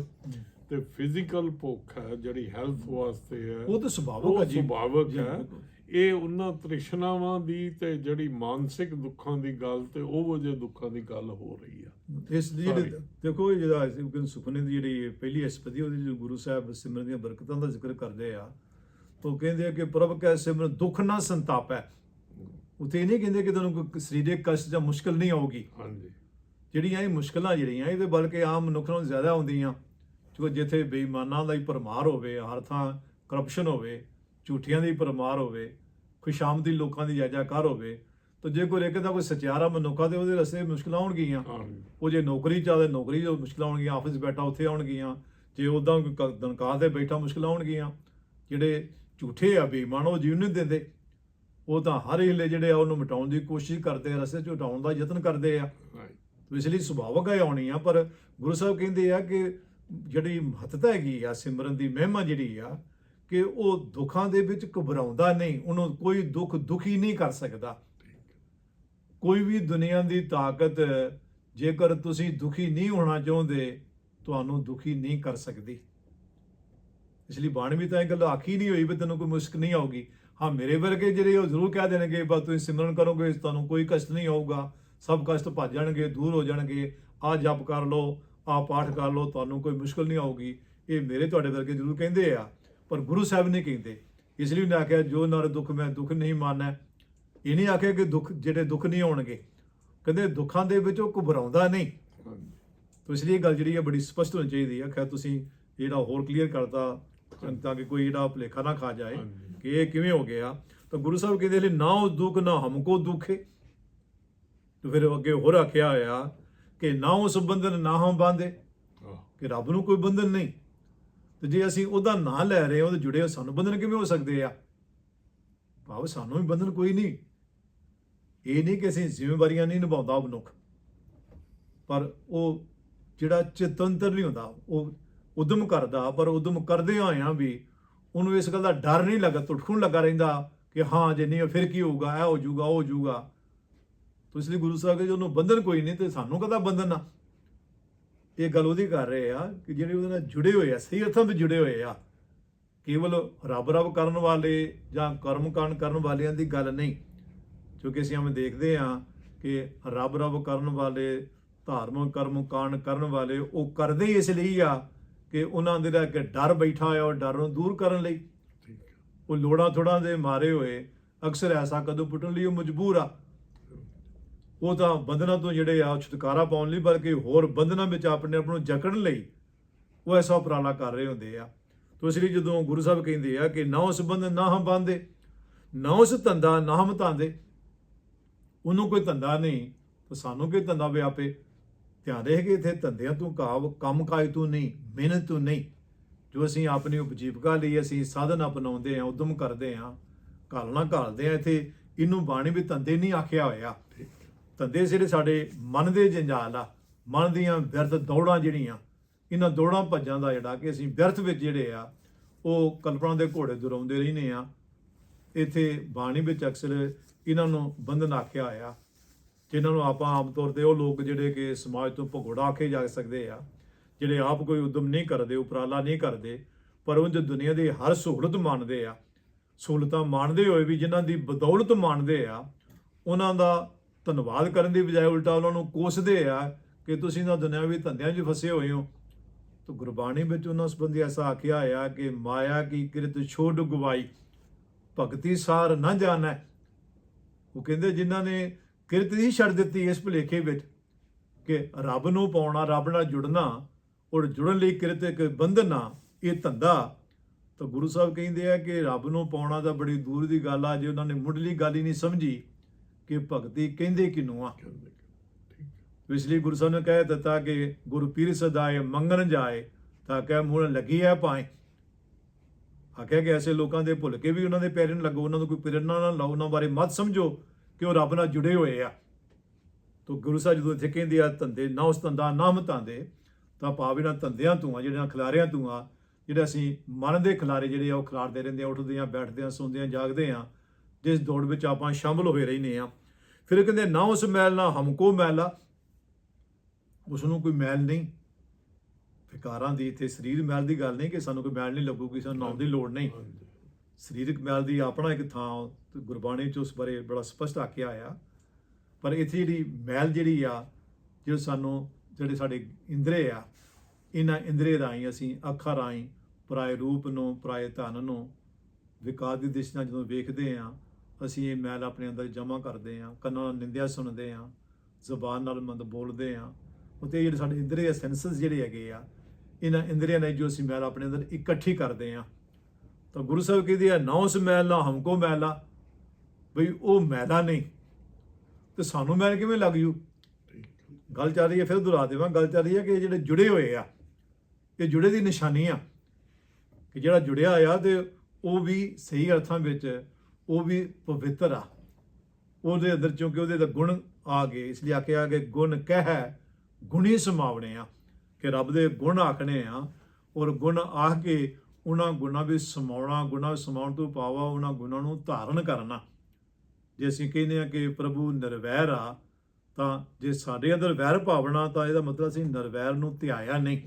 ਤੇ ਫਿਜ਼ੀਕਲ ਭੁੱਖ ਹੈ ਜਿਹੜੀ ਹੈਲਥ ਵਾਸਤੇ ਹੈ ਉਹ ਤਾਂ ਸੁਭਾਵਿਕ ਉਹ ਹੈ ਜੀ। ਸੁਭਾਵਿਕ ਜੀ, ਹੈ। ਬਿਲਕੁਲ। ਇਹ ਉਹਨਾਂ ਤ੍ਰਿਸ਼ਨਾਵਾਂ ਦੀ ਤੇ ਜਿਹੜੀ ਮਾਨਸਿਕ ਦੁੱਖਾਂ ਦੀ ਗੱਲ ਤੇ ਉਹ ਜਿਹੇ ਦੁੱਖਾਂ ਦੀ ਗੱਲ ਹੋ ਰਹੀ ਆ। ਇਸ ਦੀ ਜਿਹੜੀ Sorry. ਦੇਖੋ ਇਹ ਜਿਹੜਾ ਅਸੀਂ ਕਹਿੰਦੇ ਸੁਪਨੇ ਦੀ ਜਿਹੜੀ ਪਹਿਲੀ ਅਸਪਦੀ ਉਹਦੀ ਜੋ ਗੁਰੂ ਸਾਹਿਬ ਸਿਮਰਨ ਦੀਆਂ ਬਰਕਤਾਂ ਦਾ ਜ਼ਿਕਰ ਕਰਦੇ ਆ ਉਹ ਕਹਿੰਦੇ ਆ ਕਿ ਪ੍ਰਭ ਕੈ ਸਿਮਰਨ ਦੁੱਖ ਨਾ ਸੰਤਾਪੈ। ਉਤੇ ਇਹ ਨਹੀਂ ਕਹਿੰਦੇ ਕਿ ਤੁਹਾਨੂੰ ਕੋਈ ਸਰੀਰਕ ਕਸ਼ਟ ਜਾਂ ਮੁਸ਼ਕਲ ਨਹੀਂ ਆਊਗੀ। ਹਾਂਜੀ। ਜਿਹੜੀਆਂ ਇਹ ਮੁਸ਼ਕਲਾਂ ਜਿਹੜੀਆਂ ਇਹਦੇ ਬਲਕਿ ਆਮ ਮਨੁੱਖ ਨਾਲੋਂ ਜ਼ਿਆਦਾ ਹੁੰਦੀਆਂ ਕਿਉਂਕਿ ਜਿੱਥੇ ਬੇਈਮਾਨਾਂ ਦਾ ਹੀ ਪਰਮਾਰ ਹੋਵੇ ਹਰ ਥਾਂ ਕਰਪਸ਼ਨ ਹੋਵੇ ਝੂਠੀਆਂ ਦੀ ਪਰਮਾਰ ਹੋਵੇ ਖੁਸ਼ਾਮਦੀ ਲੋਕਾਂ ਦੀ ਜਾਇਜਾਕਾਰ ਹੋਵੇ ਤਾਂ ਜੇ ਕੋਈ ਇੱਕ ਦਾ ਕੋਈ ਸਚਿਆਰਾ ਮਨੁੱਖਾ ਤੇ ਉਹਦੇ ਰਸਤੇ ਮੁਸ਼ਕਲਾਂ ਆਉਣਗੀਆਂ। ਹਾਂਜੀ। ਉਹ ਜੇ ਨੌਕਰੀ ਚਾਹਦੇ ਨੌਕਰੀ ਜੋ ਮੁਸ਼ਕਲਾਂ ਆਉਣਗੀਆਂ ਆਫਿਸ ਬੈਠਾ ਉੱਥੇ ਆਉਣਗੀਆਂ। ਜੇ ਉਦਾਂ ਕੋਈ ਤਨਖਾਹ ਤੇ ਬੈਠਾ ਮੁਸ਼ਕਲਾਂ ਆਉਣਗੀਆਂ। ਜਿਹੜੇ ਝੂਠੇ ਆ ਬੇਈਮਾਨ ਉਹ ਜੀਵਨ ਨਹੀਂ ਦਿੰਦੇ। ਉਹ ਤਾਂ ਹਰ ਹਿੱਲੇ ਜਿਹੜੇ ਆ ਉਹਨੂੰ ਮਿਟਾਉਣ ਦੀ ਕੋਸ਼ਿਸ਼ ਕਰਦੇ ਆ ਰਸਤੇ ਚੋਂ ਹਟਾਉਣ ਦਾ ਯਤਨ ਕਰਦੇ ਆ। ਇਸ ਲਈ ਸੁਭਾਵਕ ਹੈ ਆਉਣੀ ਆ ਪਰ ਗੁਰੂ ਸਾਹਿਬ ਕਹਿੰਦੇ ਆ ਕਿ ਜਿਹੜੀ ਮਹੱਤਤਾ ਹੈਗੀ ਆ ਸਿਮਰਨ ਦੀ ਮਹਿਮਾ ਜਿਹੜੀ ਆ ਕਿ ਉਹ ਦੁੱਖਾਂ ਦੇ ਵਿੱਚ ਘਬਰਾਉਂਦਾ ਨਹੀਂ ਉਹਨੂੰ ਕੋਈ ਦੁੱਖ ਦੁਖੀ ਨਹੀਂ ਕਰ ਸਕਦਾ। ਕੋਈ ਵੀ ਦੁਨੀਆ ਦੀ ਤਾਕਤ ਜੇਕਰ ਤੁਸੀਂ ਦੁਖੀ ਨਹੀਂ ਹੋਣਾ ਚਾਹੁੰਦੇ ਤੁਹਾਨੂੰ ਦੁਖੀ ਨਹੀਂ ਕਰ ਸਕਦੀ। ਇਸ ਲਈ ਬਾਣੀ ਵੀ ਤਾਂ ਇਹ ਗੱਲ ਆਖੀ ਨਹੀਂ ਹੋਈ ਵੀ ਤੈਨੂੰ ਕੋਈ ਮੁਸ਼ਕ ਨਹੀਂ ਆਊਗੀ। ਹਾਂ, ਮੇਰੇ ਵਰਗੇ ਜਿਹੜੇ ਉਹ ਜ਼ਰੂਰ ਕਹਿ ਦੇਣਗੇ, ਬਸ ਤੁਸੀਂ ਸਿਮਰਨ ਕਰੋਗੇ, ਤੁਹਾਨੂੰ ਕੋਈ ਕਸ਼ਟ ਨਹੀਂ ਆਊਗਾ। ਸਭ ਕਸ਼ਟ ਭੱਜ ਜਾਣਗੇ, ਦੂਰ ਹੋ ਜਾਣਗੇ। ਆ ਜਪ ਕਰ ਲਓ, ਆ ਪਾਠ ਕਰ ਲਓ, ਤੁਹਾਨੂੰ ਕੋਈ ਮੁਸ਼ਕਲ ਨਹੀਂ ਆਊਗੀ। ਇਹ ਮੇਰੇ ਤੁਹਾਡੇ ਵਰਗੇ ਜ਼ਰੂਰ ਕਹਿੰਦੇ ਆ, ਪਰ ਗੁਰੂ ਸਾਹਿਬ ਨਹੀਂ ਕਹਿੰਦੇ। ਇਸ ਲਈ ਉਹਨੇ ਆਖਿਆ, ਜੋ ਨਰ ਦੁੱਖ ਮੈਂ ਦੁੱਖ ਨਹੀਂ ਮਾਨਣਾ ਇਹ ਨਹੀਂ ਆਖਿਆ ਕਿ ਦੁੱਖ, ਜਿਹੜੇ ਦੁੱਖ ਨਹੀਂ ਆਉਣਗੇ। ਕਹਿੰਦੇ, ਦੁੱਖਾਂ ਦੇ ਵਿੱਚ ਉਹ ਘਬਰਾਉਂਦਾ ਨਹੀਂ। ਤੋ ਇਸ ਲਈ ਇਹ ਗੱਲ ਜਿਹੜੀ ਹੈ, ਬੜੀ ਸਪਸ਼ਟ ਹੋਣੀ ਚਾਹੀਦੀ ਆ ਖੈਰ, ਤੁਸੀਂ ਜਿਹੜਾ ਹੋਰ ਕਲੀਅਰ ਕਰਤਾ, ਤਾਂ ਕਿ ਕੋਈ ਜਿਹੜਾ ਭੁਲੇਖਾ ਨਾ ਖਾ ਜਾਏ। ਕਿ ਇਹ ਕਿਵੇਂ ਹੋ ਗਿਆ? ਤਾਂ ਗੁਰੂ ਸਾਹਿਬ ਕਹਿੰਦੇ ਲਈ ਨਾ ਉਹ ਦੁੱਖ ਨਾ ਹਮਕੋ ਦੁੱਖੇ। ਤੇ ਫਿਰ ਅੱਗੇ ਹੋਰ ਆਖਿਆ ਹੋਇਆ ਕਿ ਨਾ ਉਸ ਬੰਧਨ ਨਾ ਹਮ ਬਾਂਦੇ ਕਿ ਰੱਬ ਨੂੰ ਕੋਈ ਬੰਧਨ ਨਹੀਂ। ਤੇ ਜੇ ਅਸੀਂ ਉਹਦਾ ਨਾਂ ਲੈ ਰਹੇ ਹਾਂ ਉਹਦੇ ਜੁੜੇ ਸਾਨੂੰ ਬੰਧਨ ਕਿਵੇਂ ਹੋ ਸਕਦੇ ਆ? ਭਾਵ ਸਾਨੂੰ ਵੀ ਬੰਧਨ ਕੋਈ ਨਹੀਂ। ਇਹ ਨਹੀਂ ਕਿ ਅਸੀਂ ਜ਼ਿੰਮੇਵਾਰੀਆਂ ਨਹੀਂ ਨਿਭਾਉਂਦਾ ਉਹ ਮਨੁੱਖ। ਪਰ ਉਹ ਜਿਹੜਾ ਚਿਤੰਤਰ ਨਹੀਂ ਹੁੰਦਾ ਉਹ ਉਦਮ ਕਰਦਾ ਪਰ ਉਦਮ ਕਰਦੇ ਹੋਇਆਂ ਵੀ ਉਹਨੂੰ ਇਸ ਗੱਲ ਦਾ ਡਰ ਨਹੀਂ ਲੱਗਾ ਤੁਟਕਣ ਲੱਗਾ ਰਹਿੰਦਾ ਕਿ ਹਾਂ ਜੇ ਨਹੀਂ, ਫਿਰ ਕੀ ਹੋਊਗਾ? ਇਹ ਹੋ ਜਾਊਗਾ, ਉਹ ਹੋ ਜਾਊਗਾ। ਤੋ ਇਸ ਲਈ ਗੁਰੂ ਸਾਹਿਬ ਜੀ ਉਹਨੂੰ ਬੰਧਨ ਕੋਈ ਨਹੀਂ, ਤੇ ਸਾਨੂੰ ਕਦਾ ਬੰਧਨ ਆ ਇਹ ਗੱਲ ਉਹਦੀ ਕਰ ਰਹੇ ਆ ਕਿ ਜਿਹੜੇ ਉਹਦੇ ਨਾਲ ਜੁੜੇ ਹੋਏ ਆ, ਸਹੀ ਅਰਥਾਂ ਵਿੱਚ ਜੁੜੇ ਹੋਏ ਆ, ਕੇਵਲ ਰੱਬ ਰੱਬ ਕਰਨ ਵਾਲੇ ਜਾਂ ਕਰਮ ਕਾਂਡ ਕਰਨ ਵਾਲਿਆਂ ਦੀ ਗੱਲ ਨਹੀਂ। ਕਿਉਂਕਿ ਅਸੀਂ ਹਮੇ ਦੇਖਦੇ ਆ ਕਿ ਰੱਬ ਰੱਬ ਕਰਨ ਵਾਲੇ, ਧਾਰਮਿਕ ਕਰਮ ਕਾਂਡ ਕਰਨ ਵਾਲੇ, ਉਹ ਕਰਦੇ ਹੀ ਇਸ ਲਈ ਆ ਕਿ ਉਹਨਾਂ ਦੇ ਦਾ ਇੱਕ ਡਰ ਬੈਠਾ ਹੋਇਆ ਉਹ ਡਰ ਨੂੰ ਦੂਰ ਕਰਨ ਲਈ। ਉਹ ਲੋੜਾਂ ਥੋੜਾਂ ਦੇ ਮਾਰੇ ਹੋਏ, ਅਕਸਰ ਐਸਾ ਕਦੋਂ ਪੁੱਟਣ ਲਈ ਉਹ ਮਜਬੂਰ ਆ। ਉਹ ਤਾਂ ਬੰਧਨਾਂ ਤੋਂ ਜਿਹੜੇ ਆ, ਉਹ ਛੁਟਕਾਰਾ ਪਾਉਣ ਲਈ, ਬਲਕਿ ਹੋਰ ਬੰਧਨਾਂ ਵਿੱਚ ਆਪਣੇ ਆਪ ਨੂੰ ਜਕੜਨ ਲਈ ਉਹ ਐਸਾ ਉਪਰਾਲਾ ਕਰ ਰਹੇ ਹੁੰਦੇ ਆ। ਤੋ ਇਸ ਲਈ ਜਦੋਂ ਗੁਰੂ ਸਾਹਿਬ ਕਹਿੰਦੇ ਆ ਕਿ ਨਾ ਉਸ ਬੰਧਨ ਨਾ ਹਮ ਬੰਦੇ ਨਾ ਉਸ ਧੰਦਾ ਨਾ ਹਮ ਧਾਂਦੇ, ਉਹਨੂੰ ਕੋਈ ਧੰਦਾ ਨਹੀਂ, ਤਾਂ ਸਾਨੂੰ ਕੀ ਧੰਦਾ ਵਿਆਪੇ। ਧਿਆਨ ਰਹੇ ਕਿ ਇੱਥੇ ਧੰਦਿਆਂ ਤੋਂ ਕਾਵ ਕੰਮ ਕਾਜ ਤੋਂ ਨਹੀਂ, ਮਿਹਨਤ ਤੋਂ ਨਹੀਂ। ਜੋ ਅਸੀਂ ਆਪਣੀ ਉਪਜੀਵਕਾ ਲਈ ਅਸੀਂ ਸਾਧਨ ਅਪਣਾਉਂਦੇ ਆ ਉਦਮ ਕਰਦੇ ਆ ਘਾਲਣਾ ਘਾਲਦੇ ਆ ਇੱਥੇ ਇਹਨੂੰ ਬਾਣੀ ਵੀ ਧੰਦੇ ਨਹੀਂ ਆਖਿਆ ਹੋਇਆ। ਧੰਦੇ ਜਿਹੜੇ ਸਾਡੇ ਮਨ ਦੇ ਜੰਜਾਲ ਆ, ਮਨ ਦੀਆਂ ਵਿਅਰਥ ਦੌੜਾਂ ਜਿਹੜੀਆਂ, ਇਹਨਾਂ ਦੌੜਾਂ ਭੱਜਾਂ ਦਾ ਜਿਹੜਾ ਕਿ ਅਸੀਂ ਵਿਅਰਥ ਵਿੱਚ ਜਿਹੜੇ ਆ, ਉਹ ਕਲਪਨਾ ਦੇ ਘੋੜੇ ਦੁਰਾਉਂਦੇ ਰਹਿੰਦੇ ਆ ਇੱਥੇ ਬਾਣੀ ਵਿੱਚ ਅਕਸਰ ਇਹਨਾਂ ਨੂੰ ਬੰਧਨ ਆਖਿਆ ਹੋਇਆ ਜਿਨ੍ਹਾਂ ਨੂੰ ਆਪਾਂ ਆਮ ਤੌਰ ਤੇ ਉਹ ਲੋਕ ਜਿਹੜੇ ਕਿ ਸਮਾਜ ਤੋਂ ਭਗੌੜਾ ਕੇ ਜਾ ਸਕਦੇ ਆ, ਜਿਹੜੇ ਆਪ ਕੋਈ ਉਦਮ ਨਹੀਂ ਕਰਦੇ, ਉਪਰਾਲਾ ਨਹੀਂ ਕਰਦੇ, ਪਰ ਉਹ ਉਂਝ ਦੁਨੀਆ ਦੀ ਹਰ ਸਹੂਲਤ ਮੰਨਦੇ ਆ। ਸਹੂਲਤਾਂ ਮੰਨਦੇ ਹੋਏ ਵੀ ਜਿਨ੍ਹਾਂ ਦੀ ਬਦੌਲਤ ਮੰਨਦੇ ਆ, ਉਹਨਾਂ ਦਾ ਧੰਨਵਾਦ ਕਰਨ ਦੀ ਬਜਾਏ ਉਲਟਾ ਉਹਨਾਂ ਨੂੰ ਕੋਸਦੇ ਆ ਕਿ ਤੁਸੀਂ ਤਾਂ ਦੁਨਿਆਵੀ ਧੰਦਿਆਂ 'ਚ ਫਸੇ ਹੋਏ ਹੋ। ਤਾਂ ਗੁਰਬਾਣੀ ਵਿੱਚ ਉਹਨਾਂ ਸੰਬੰਧੀ ਐਸਾ ਆਖਿਆ ਆ ਕਿ ਮਾਇਆ ਕੀ ਕਿਰਤ ਛੋੜ ਗਵਾਈ, ਭਗਤੀ ਸਾਰ ਨਾ ਜਾਣੈ। ਉਹ ਕਹਿੰਦੇ ਜਿਨ੍ਹਾਂ ਨੇ ਕਿਰਤ ਨਹੀਂ ਛੱਡ ਦਿੱਤੀ ਇਸ ਭੁਲੇਖੇ ਵਿੱਚ ਕਿ ਰੱਬ ਨੂੰ ਪਾਉਣਾ, ਰੱਬ ਨਾਲ ਜੁੜਨਾ ਔਰ ਜੁੜਨ ਲਈ ਕਿਰਤ ਇੱਕ ਬੰਧਨ ਆ, ਇਹ ਧੰਦਾ। ਤਾਂ ਗੁਰੂ ਸਾਹਿਬ ਕਹਿੰਦੇ ਆ ਕਿ ਰੱਬ ਨੂੰ ਪਾਉਣਾ ਤਾਂ ਬੜੀ ਦੂਰ ਦੀ ਗੱਲ ਆ, ਜੇ ਉਹਨਾਂ ਨੇ ਮੁੱਢਲੀ ਗੱਲ ਹੀ ਨਹੀਂ ਸਮਝੀ ਕਿ ਭਗਤੀ ਕਹਿੰਦੇ ਕਿਨੂੰ ਆ। ਇਸ ਲਈ ਗੁਰੂ ਸਾਹਿਬ ਨੇ ਕਹਿ ਦਿੱਤਾ ਕਿ ਗੁਰੂ ਪੀਰ ਸਦਾਏ ਮੰਗਣ ਜਾਏ, ਤਾਂ ਕਹਿ ਮੂਲ ਲੱਗੀ ਹੈ ਪਾਏ ਆਖਿਆ ਕਿ ਐਸੇ ਲੋਕਾਂ ਦੇ ਭੁੱਲ ਕੇ ਵੀ ਉਹਨਾਂ ਦੇ ਪੈਰਾਂ ਨੂੰ ਲੱਗੋ, ਉਹਨਾਂ ਨੂੰ ਕੋਈ ਪ੍ਰੇਰਣਾ ਨਾ ਲਾਓ, ਉਹਨਾਂ ਬਾਰੇ ਮਤ ਸਮਝੋ। ਕਿ ਉਹ ਰੱਬ ਨਾਲ ਜੁੜੇ ਹੋਏ ਆ। ਤੋ ਗੁਰੂ ਸਾਹਿਬ ਜਦੋਂ ਇੱਥੇ ਕਹਿੰਦੇ ਆ, ਧੰਦੇ ਨਾ ਉਸ ਧੰਦਾ ਨਾਮ ਧੰਦੇ, ਤਾਂ ਭਾਵ ਇਹਨਾਂ ਧੰਦਿਆਂ ਤੋਂ ਆ, ਜਿਹੜਿਆਂ ਖਿਲਾਰਿਆਂ ਤੋਂ ਆ, ਜਿਹੜੇ ਅਸੀਂ ਮਨ ਦੇ ਖਿਲਾਰੇ ਜਿਹੜੇ ਆ, ਉਹ ਖਿਲਾਰਦੇ ਰਹਿੰਦੇ ਆ, ਉੱਠਦੇ ਆ, ਬੈਠਦੇ ਆ, ਸੌਂਦੇ ਆ, ਜਾਗਦੇ ਆ, ਜਿਸ ਦੌੜ ਵਿੱਚ ਆਪਾਂ ਸ਼ਾਮਲ ਹੋਏ ਰਹਿੰਦੇ ਆ। ਫਿਰ ਇਹ ਕਹਿੰਦੇ, ਨਾ ਉਸ ਮੈਲ ਨਾ ਹਮਕੋ ਮੈਲਾ ਉਸ ਨੂੰ ਕੋਈ ਮੈਲ ਨਹੀਂ। ਫਿਕਾਰਾਂ ਦੀ ਇੱਥੇ ਸਰੀਰ ਮੈਲ ਦੀ ਗੱਲ ਨਹੀਂ ਕਿ ਸਾਨੂੰ ਕੋਈ ਮੈਲ ਨਹੀਂ ਲੱਗੂਗੀ, ਸਾਨੂੰ ਨਾਮ ਦੀ ਲੋੜ ਨਹੀਂ। ਸਰੀਰਕ ਮੈਲ ਦੀ ਆਪਣਾ ਇੱਕ ਥਾਂ, ਤੇ ਗੁਰਬਾਣੀ ਚ ਉਸ ਬਾਰੇ ਬੜਾ ਸਪਸ਼ਟ ਆਖਿਆ ਆ ਪਰ ਇੱਥੇ ਜਿਹੜੀ ਮੈਲ ਜਿਹੜੀ ਆ, ਜੋ ਸਾਨੂੰ ਜਿਹੜੇ ਸਾਡੇ ਇੰਦਰੇ ਆ, ਇਹਨਾਂ ਇੰਦਰੇ ਰਾਹੀਂ ਅਸੀਂ ਅੱਖਾਂ ਰਾਹੀਂ ਪਰਾਏ ਰੂਪ ਨੂੰ ਪਰਾਏ ਧਨ ਨੂੰ ਵਿਕਾਸ ਦੀ ਦਿਸ਼ਾ ਨਾਲ ਜਦੋਂ ਵੇਖਦੇ ਆ, ਅਸੀਂ ਇਹ ਮੈਲ ਆਪਣੇ ਅੰਦਰ ਜਮ੍ਹਾਂ ਕਰਦੇ ਆ, ਕੰਨਾਂ ਨਾਲ ਨਿੰਦਿਆ ਸੁਣਦੇ ਆ, ਜ਼ੁਬਾਨ ਨਾਲ ਮੰਦ ਬੋਲਦੇ ਆ। ਉਤੇ ਜਿਹੜੇ ਸਾਡੇ ਇੰਦਰੀ ਸੈਂਸਸ ਜਿਹੜੇ ਹੈਗੇ ਆ, ਇਹਨਾਂ ਇੰਦਰੀਆਂ ਨੇ ਜੋ ਅਸੀਂ ਮੈਲ ਆਪਣੇ ਅੰਦਰ ਇਕੱਠੀ ਕਰਦੇ ਆ। ਤਾਂ ਗੁਰੂ ਸਾਹਿਬ ਕਹਿੰਦੇ ਆ, ਨਾ ਉਸ ਮੈਲ, ਨਾ ਹਮਕੋ ਮੈਲਾ ਬਈ ਉਹ ਮੈਲਾ ਨਹੀਂ। ਤੇ ਸਾਨੂੰ ਮੈਲ ਕਿਵੇਂ ਲੱਗ ਜੂ? ਗੱਲ ਚੱਲ ਰਹੀ ਹੈ, ਫਿਰ ਦੁਹਰਾ ਦੇਵਾਂ। ਗੱਲ ਚੱਲ ਰਹੀ ਹੈ ਕਿ ਇਹ ਜਿਹੜੇ ਜੁੜੇ ਹੋਏ ਆ, ਇਹ ਜੁੜੇ ਦੀ ਨਿਸ਼ਾਨੀ ਆ ਕਿ ਜਿਹੜਾ ਜੁੜਿਆ ਆ ਤੇ ਉਹ ਵੀ ਸਹੀ ਅਰਥਾਂ ਵਿੱਚ, ਉਹ ਵੀ ਪਵਿੱਤਰ ਆ। ਉਹਦੇ ਅੰਦਰ ਕਿਉਂਕਿ ਉਹਦੇ ਦਾ ਗੁਣ ਆ ਗਏ, ਇਸ ਲਈ ਆਖਿਆ ਕਿ ਗੁਣ ਕਹਿ, ਗੁਣੀ ਸਮਾਵਣੇ ਆ। ਕਿ ਰੱਬ ਦੇ ਗੁਣ ਆਖਣੇ ਆ ਔਰ ਗੁਣ ਆਖ ਕੇ ਉਹਨਾਂ ਗੁਣਾਂ ਵਿੱਚ ਸਮਾਉਣਾ, ਗੁਣਾਂ ਵਿੱਚ ਸਮਾਉਣ ਤੋਂ ਪਾਵਾ ਉਹਨਾਂ ਗੁਣਾਂ ਨੂੰ ਧਾਰਨ ਕਰਨਾ। ਜੇ ਅਸੀਂ ਕਹਿੰਦੇ ਆ ਕਿ ਪ੍ਰਭੂ ਨਿਰਵੈਰ ਆ, ਤਾਂ ਜੇ ਸਾਡੇ ਅੰਦਰ ਵੈਰ ਭਾਵਨਾ, ਤਾਂ ਇਹਦਾ ਮਤਲਬ ਅਸੀਂ ਨਿਰਵੈਰ ਨੂੰ ਧਿਆਇਆ ਨਹੀਂ।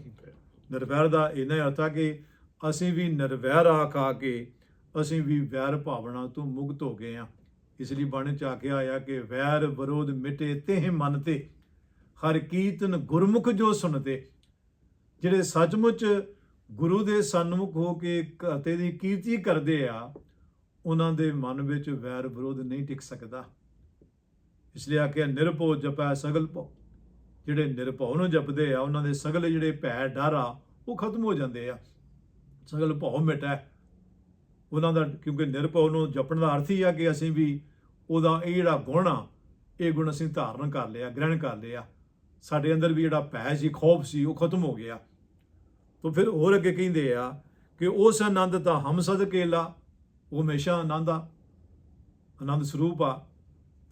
ਨਿਰਵੈਰ ਦਾ ਇਹਨਾਂ ਅਰਥ ਆ ਕਿ ਅਸੀਂ ਵੀ ਨਿਰਵੈਰ ਆ ਖਾ ਕੇ, ਅਸੀਂ ਵੀ ਵੈਰ ਭਾਵਨਾ ਤੋਂ ਮੁਕਤ ਹੋ ਗਏ ਆ ਇਸ ਲਈ ਬਾਣੀ ਚ ਆਖਿਆ ਆਇਆ ਕਿ ਵੈਰ ਵਿਰੋਧ ਮਿਟੇ ਤੇਹ ਮਨ ਤੇ। ਹਰ ਕੀਰਤਨ ਗੁਰਮੁਖ ਜੋ ਸੁਣਤੇ ਜਿਹੜੇ ਸੱਚਮੁੱਚ ਗੁਰੂ ਦੇ ਸਨਮੁਖ ਹੋ ਕੇ ਘਾਤੇ ਦੀ ਕੀਰਤੀ ਕਰਦੇ ਆ, ਉਹਨਾਂ ਦੇ ਮਨ ਵਿੱਚ ਵੈਰ ਵਿਰੋਧ ਨਹੀਂ ਟਿਕ ਸਕਦਾ। ਇਸ ਲਈ ਆਖਿਆ, ਨਿਰਭਉ ਜਪੈ ਸਗਲ ਭਉ। ਜਿਹੜੇ ਨਿਰਭਉ ਨੂੰ ਜਪਦੇ ਆ, ਉਹਨਾਂ ਦੇ ਸਗਲ ਜਿਹੜੇ ਭੈ ਡਰ ਆ, ਉਹ ਖਤਮ ਹੋ ਜਾਂਦੇ ਆ। ਸਗਲ ਭਉ ਮਿਟੈ। ਉਹਨਾਂ ਦਾ, ਕਿਉਂਕਿ ਨਿਰਭਉ ਨੂੰ ਜਪਣ ਦਾ ਅਰਥ ਹੀ ਆ ਕਿ ਅਸੀਂ ਵੀ ਉਹਦਾ ਇਹ ਜਿਹੜਾ ਗੁਣ ਆ, ਇਹ ਗੁਣ ਅਸੀਂ ਧਾਰਨ ਕਰ ਲਿਆ, ਗ੍ਰਹਿਣ ਕਰ ਲਿਆ। ਸਾਡੇ ਅੰਦਰ ਵੀ ਜਿਹੜਾ ਭੈ ਸੀ, ਖੌਫ ਸੀ, ਉਹ ਖਤਮ ਹੋ ਗਿਆ। ਤਾਂ ਫਿਰ ਹੋਰ ਅੱਗੇ ਕਹਿੰਦੇ ਆ ਕਿ ਉਸ ਆਨੰਦ ਤਾਂ ਹਮ ਸਦਕੇ ਕੇਲਾ ਉਹ ਹਮੇਸ਼ਾ ਆਨੰਦ ਆ, ਆਨੰਦ ਸਰੂਪ ਆ।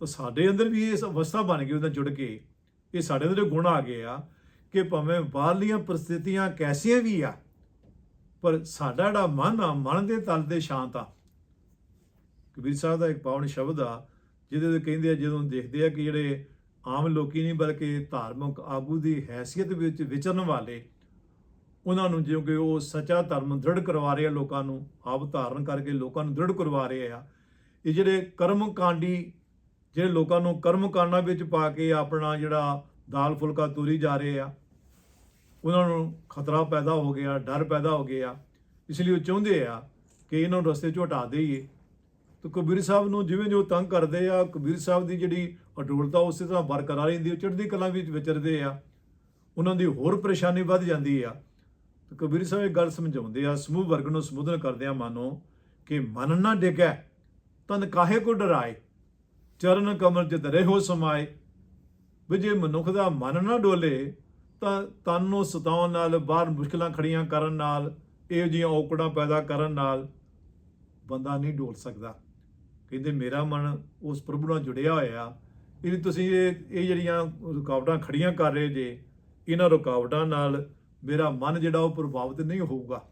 ਤਾਂ ਸਾਡੇ ਅੰਦਰ ਵੀ ਇਸ ਅਵਸਥਾ ਬਣ ਗਈ ਉਹਦਾ ਜੁੜ ਕੇ। ਇਹ ਸਾਡੇ ਅੰਦਰ ਗੁਣ ਆ ਗਏ ਆ ਕਿ ਭਾਵੇਂ ਬਾਹਰਲੀਆਂ ਪ੍ਰਸਥਿਤੀਆਂ ਕੈਸੀਆਂ ਵੀ ਆ, ਪਰ ਸਾਡਾ ਜਿਹੜਾ ਮਨ ਆ, ਮਨ ਦੇ ਤਲ ਤੇ ਸ਼ਾਂਤ ਆ। ਕਬੀਰ ਸਾਹਿਬ ਦਾ ਇੱਕ ਪਾਵਨ ਸ਼ਬਦ ਆ, ਜਿਹਦੇ ਤੇ ਕਹਿੰਦੇ ਆ, ਜਦੋਂ ਦੇਖਦੇ ਆ ਕਿ ਜਿਹੜੇ ਆਮ ਲੋਕੀ ਨਹੀਂ, ਬਲਕਿ ਧਾਰਮਿਕ ਆਗੂ ਦੀ ਹੈਸੀਅਤ ਵਿੱਚ ਵਿਚਰਨ ਵਾਲੇ ਉਹਨਾਂ ਨੂੰ ਜਿਉਂ ਕਿ ਉਹ ਸੱਚਾ ਧਰਮ ਦ੍ਰਿੜ ਕਰਵਾ ਰਹੇ ਆ, ਲੋਕਾਂ ਨੂੰ ਆਪ ਧਾਰਨ ਕਰਕੇ ਲੋਕਾਂ ਨੂੰ ਦ੍ਰਿੜ ਕਰਵਾ ਰਹੇ ਆ। ਇਹ ਜਿਹੜੇ ਕਰਮ ਕਾਂਡੀ, ਜਿਹੜੇ ਲੋਕਾਂ ਨੂੰ ਕਰਮ ਕਾਂਡਾਂ ਵਿੱਚ ਪਾ ਕੇ ਆਪਣਾ ਜਿਹੜਾ ਦਾਲ ਫੁਲਕਾ ਤੋਰੀ ਜਾ ਰਹੇ ਆ, ਉਹਨਾਂ ਨੂੰ ਖਤਰਾ ਪੈਦਾ ਹੋ ਗਿਆ, ਡਰ ਪੈਦਾ ਹੋ ਗਿਆ। ਇਸ ਲਈ ਉਹ ਚਾਹੁੰਦੇ ਆ ਕਿ ਇਹਨਾਂ ਨੂੰ ਰਸਤੇ ਚੋਂ ਹਟਾ ਦੇਈਏ। ਤਾਂ ਕਬੀਰ ਸਾਹਿਬ ਨੂੰ ਜਿਵੇਂ ਜੋ ਤੰਗ ਕਰਦੇ ਆ, ਕਬੀਰ ਸਾਹਿਬ ਦੀ ਜਿਹੜੀ ਅਡੋਲਤਾ ਉਸੇ ਤਰ੍ਹਾਂ ਬਰਕਰਾਰ ਰਹਿੰਦੀ, ਉਹ ਚੜ੍ਹਦੀ ਕਲਾ ਵਿੱਚ ਵਿਚਰਦੇ ਆ। ਉਹਨਾਂ ਦੀ ਹੋਰ ਪਰੇਸ਼ਾਨੀ ਵੱਧ ਜਾਂਦੀ ਆ। ਤਾਂ ਕਬੀਰ ਸਾਹਿਬ ਇਹ ਗੱਲ ਸਮਝਾਉਂਦੇ ਆ, ਸਮੂਹ ਵਰਗ ਨੂੰ ਸੰਬੋਧਨ ਕਰਦੇ ਆ, ਮਾਨੋ ਕਿ ਮਨ ਨਾ ਡਿਗੈ, ਤਨ ਕਾਹੇ ਕੋ ਡਰਾਏ, ਚਰਨ ਕਮਲ ਜਿਤ ਰਹੋ ਸਮਾਏ। ਵੀ ਜੇ ਮਨੁੱਖ ਦਾ ਮਨ ਨਾ ਡੋਲੇ, ਤਾਂ ਤਨ ਨੂੰ ਸਤਾਉਣ ਨਾਲ, ਬਾਹਰ ਮੁਸ਼ਕਲਾਂ ਖੜੀਆਂ ਕਰਨ ਨਾਲ, ਇਹੋ ਜਿਹੀਆਂ ਔਕੜਾਂ ਪੈਦਾ ਕਰਨ ਨਾਲ ਬੰਦਾ ਨਹੀਂ ਡੋਲ ਸਕਦਾ। ਕਹਿੰਦੇ ਮੇਰਾ ਮਨ ਉਸ ਪ੍ਰਭੂ ਨਾਲ ਜੁੜਿਆ ਹੋਇਆ ਇਹ ਤੁਸੀਂ ਇਹ ਇਹ ਜਿਹੜੀਆਂ ਰੁਕਾਵਟਾਂ ਖੜੀਆਂ ਕਰ ਰਹੇ ਜੇ, ਇਹਨਾਂ ਰੁਕਾਵਟਾਂ ਨਾਲ ਮੇਰਾ ਮਨ ਜਿਹੜਾ ਉਹ ਪ੍ਰਭਾਵਿਤ ਨਹੀਂ ਹੋਊਗਾ।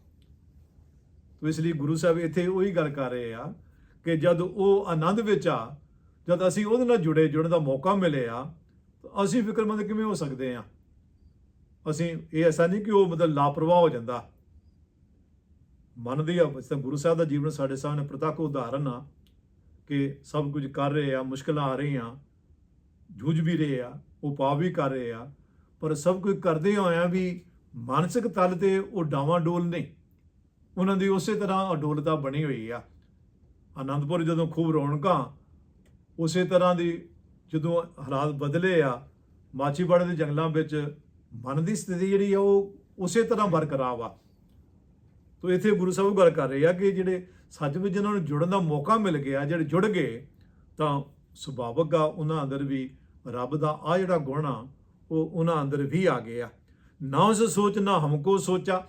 ਤੋ ਇਸ ਲਈ ਗੁਰੂ ਸਾਹਿਬ ਇੱਥੇ ਉਹੀ ਗੱਲ ਕਰ ਰਹੇ ਆ ਕਿ ਜਦ ਉਹ ਆਨੰਦ ਵਿੱਚ ਆ, ਜਦ ਅਸੀਂ ਉਹਦੇ ਨਾਲ ਜੁੜੇ, ਜੁੜਨ ਦਾ ਮੌਕਾ ਮਿਲਿਆ ਤਾਂ ਅਸੀਂ ਫਿਕਰਮੰਦ ਕਿਵੇਂ ਹੋ ਸਕਦੇ ਆ? ਅਸੀਂ ਇਹ ਐਸਾ ਨਹੀਂ ਕਿ ਉਹ ਮਤਲਬ ਲਾਪਰਵਾਹ ਹੋ ਜਾਂਦਾ। ਮਨ ਦੀ ਤਾਂ ਗੁਰੂ ਸਾਹਿਬ ਦਾ ਜੀਵਨ ਸਾਡੇ ਸਾਹਮਣੇ ਪ੍ਰਤੱਖ ਉਦਾਹਰਨ ਆ ਕਿ ਸਭ ਕੁਝ ਕਰ ਰਹੇ ਆ, ਮੁਸ਼ਕਲਾਂ ਆ ਰਹੀਆਂ, ਜੂਝ ਵੀ ਰਹੇ ਆ, ਉਪਾਅ ਵੀ ਕਰ ਰਹੇ ਆ, ਪਰ ਸਭ ਕੁਝ ਕਰਦੇ ਹੋਇਆਂ ਵੀ ਮਾਨਸਿਕ ਤਲ ਤੇ ਉਹ ਡਾਵਾਂ ਡੋਲ ਨਹੀਂ ਉਹਨਾਂ ਦੀ ਉਸੇ ਤਰ੍ਹਾਂ ਅਡੋਲਤਾ ਬਣੀ ਹੋਈ ਆ। ਆਨੰਦਪੁਰ ਜਦੋਂ ਖੂਬ ਰੌਣਕਾਂ, ਉਸੇ ਤਰ੍ਹਾਂ ਦੀ ਜਦੋਂ ਹਾਲਾਤ ਬਦਲੇ ਆ ਮਾਚੀਵਾੜੇ ਦੇ ਜੰਗਲਾਂ ਵਿੱਚ ਮਨ ਦੀ ਸਥਿਤੀ ਜਿਹੜੀ ਆ, ਉਹ ਉਸੇ ਤਰ੍ਹਾਂ ਬਰਕਰਾਰ ਆ। ਤੋ ਇੱਥੇ ਗੁਰੂ ਸਾਹਿਬ ਗੱਲ ਕਰ ਰਹੇ ਆ ਕਿ ਜਿਹੜੇ ਸੱਚਮੁੱਚ ਵਿੱਚ ਨੂੰ ਜੁੜਨ ਦਾ ਮੌਕਾ ਮਿਲ ਗਿਆ, ਜਿਹੜੇ ਜੁੜ ਗਏ, ਤਾਂ ਸੁਭਾਵਕ ਆ, ਉਹਨਾਂ ਅੰਦਰ ਵੀ ਰੱਬ ਦਾ ਆ ਜਿਹੜਾ ਗੁਣ ਆ, ਉਹ ਉਹਨਾਂ ਅੰਦਰ ਵੀ ਆ ਗਿਆ। ਨਾ ਉਸ ਸੋਚ, ਨਾ ਹਮਕੋ ਸੋਚਾ।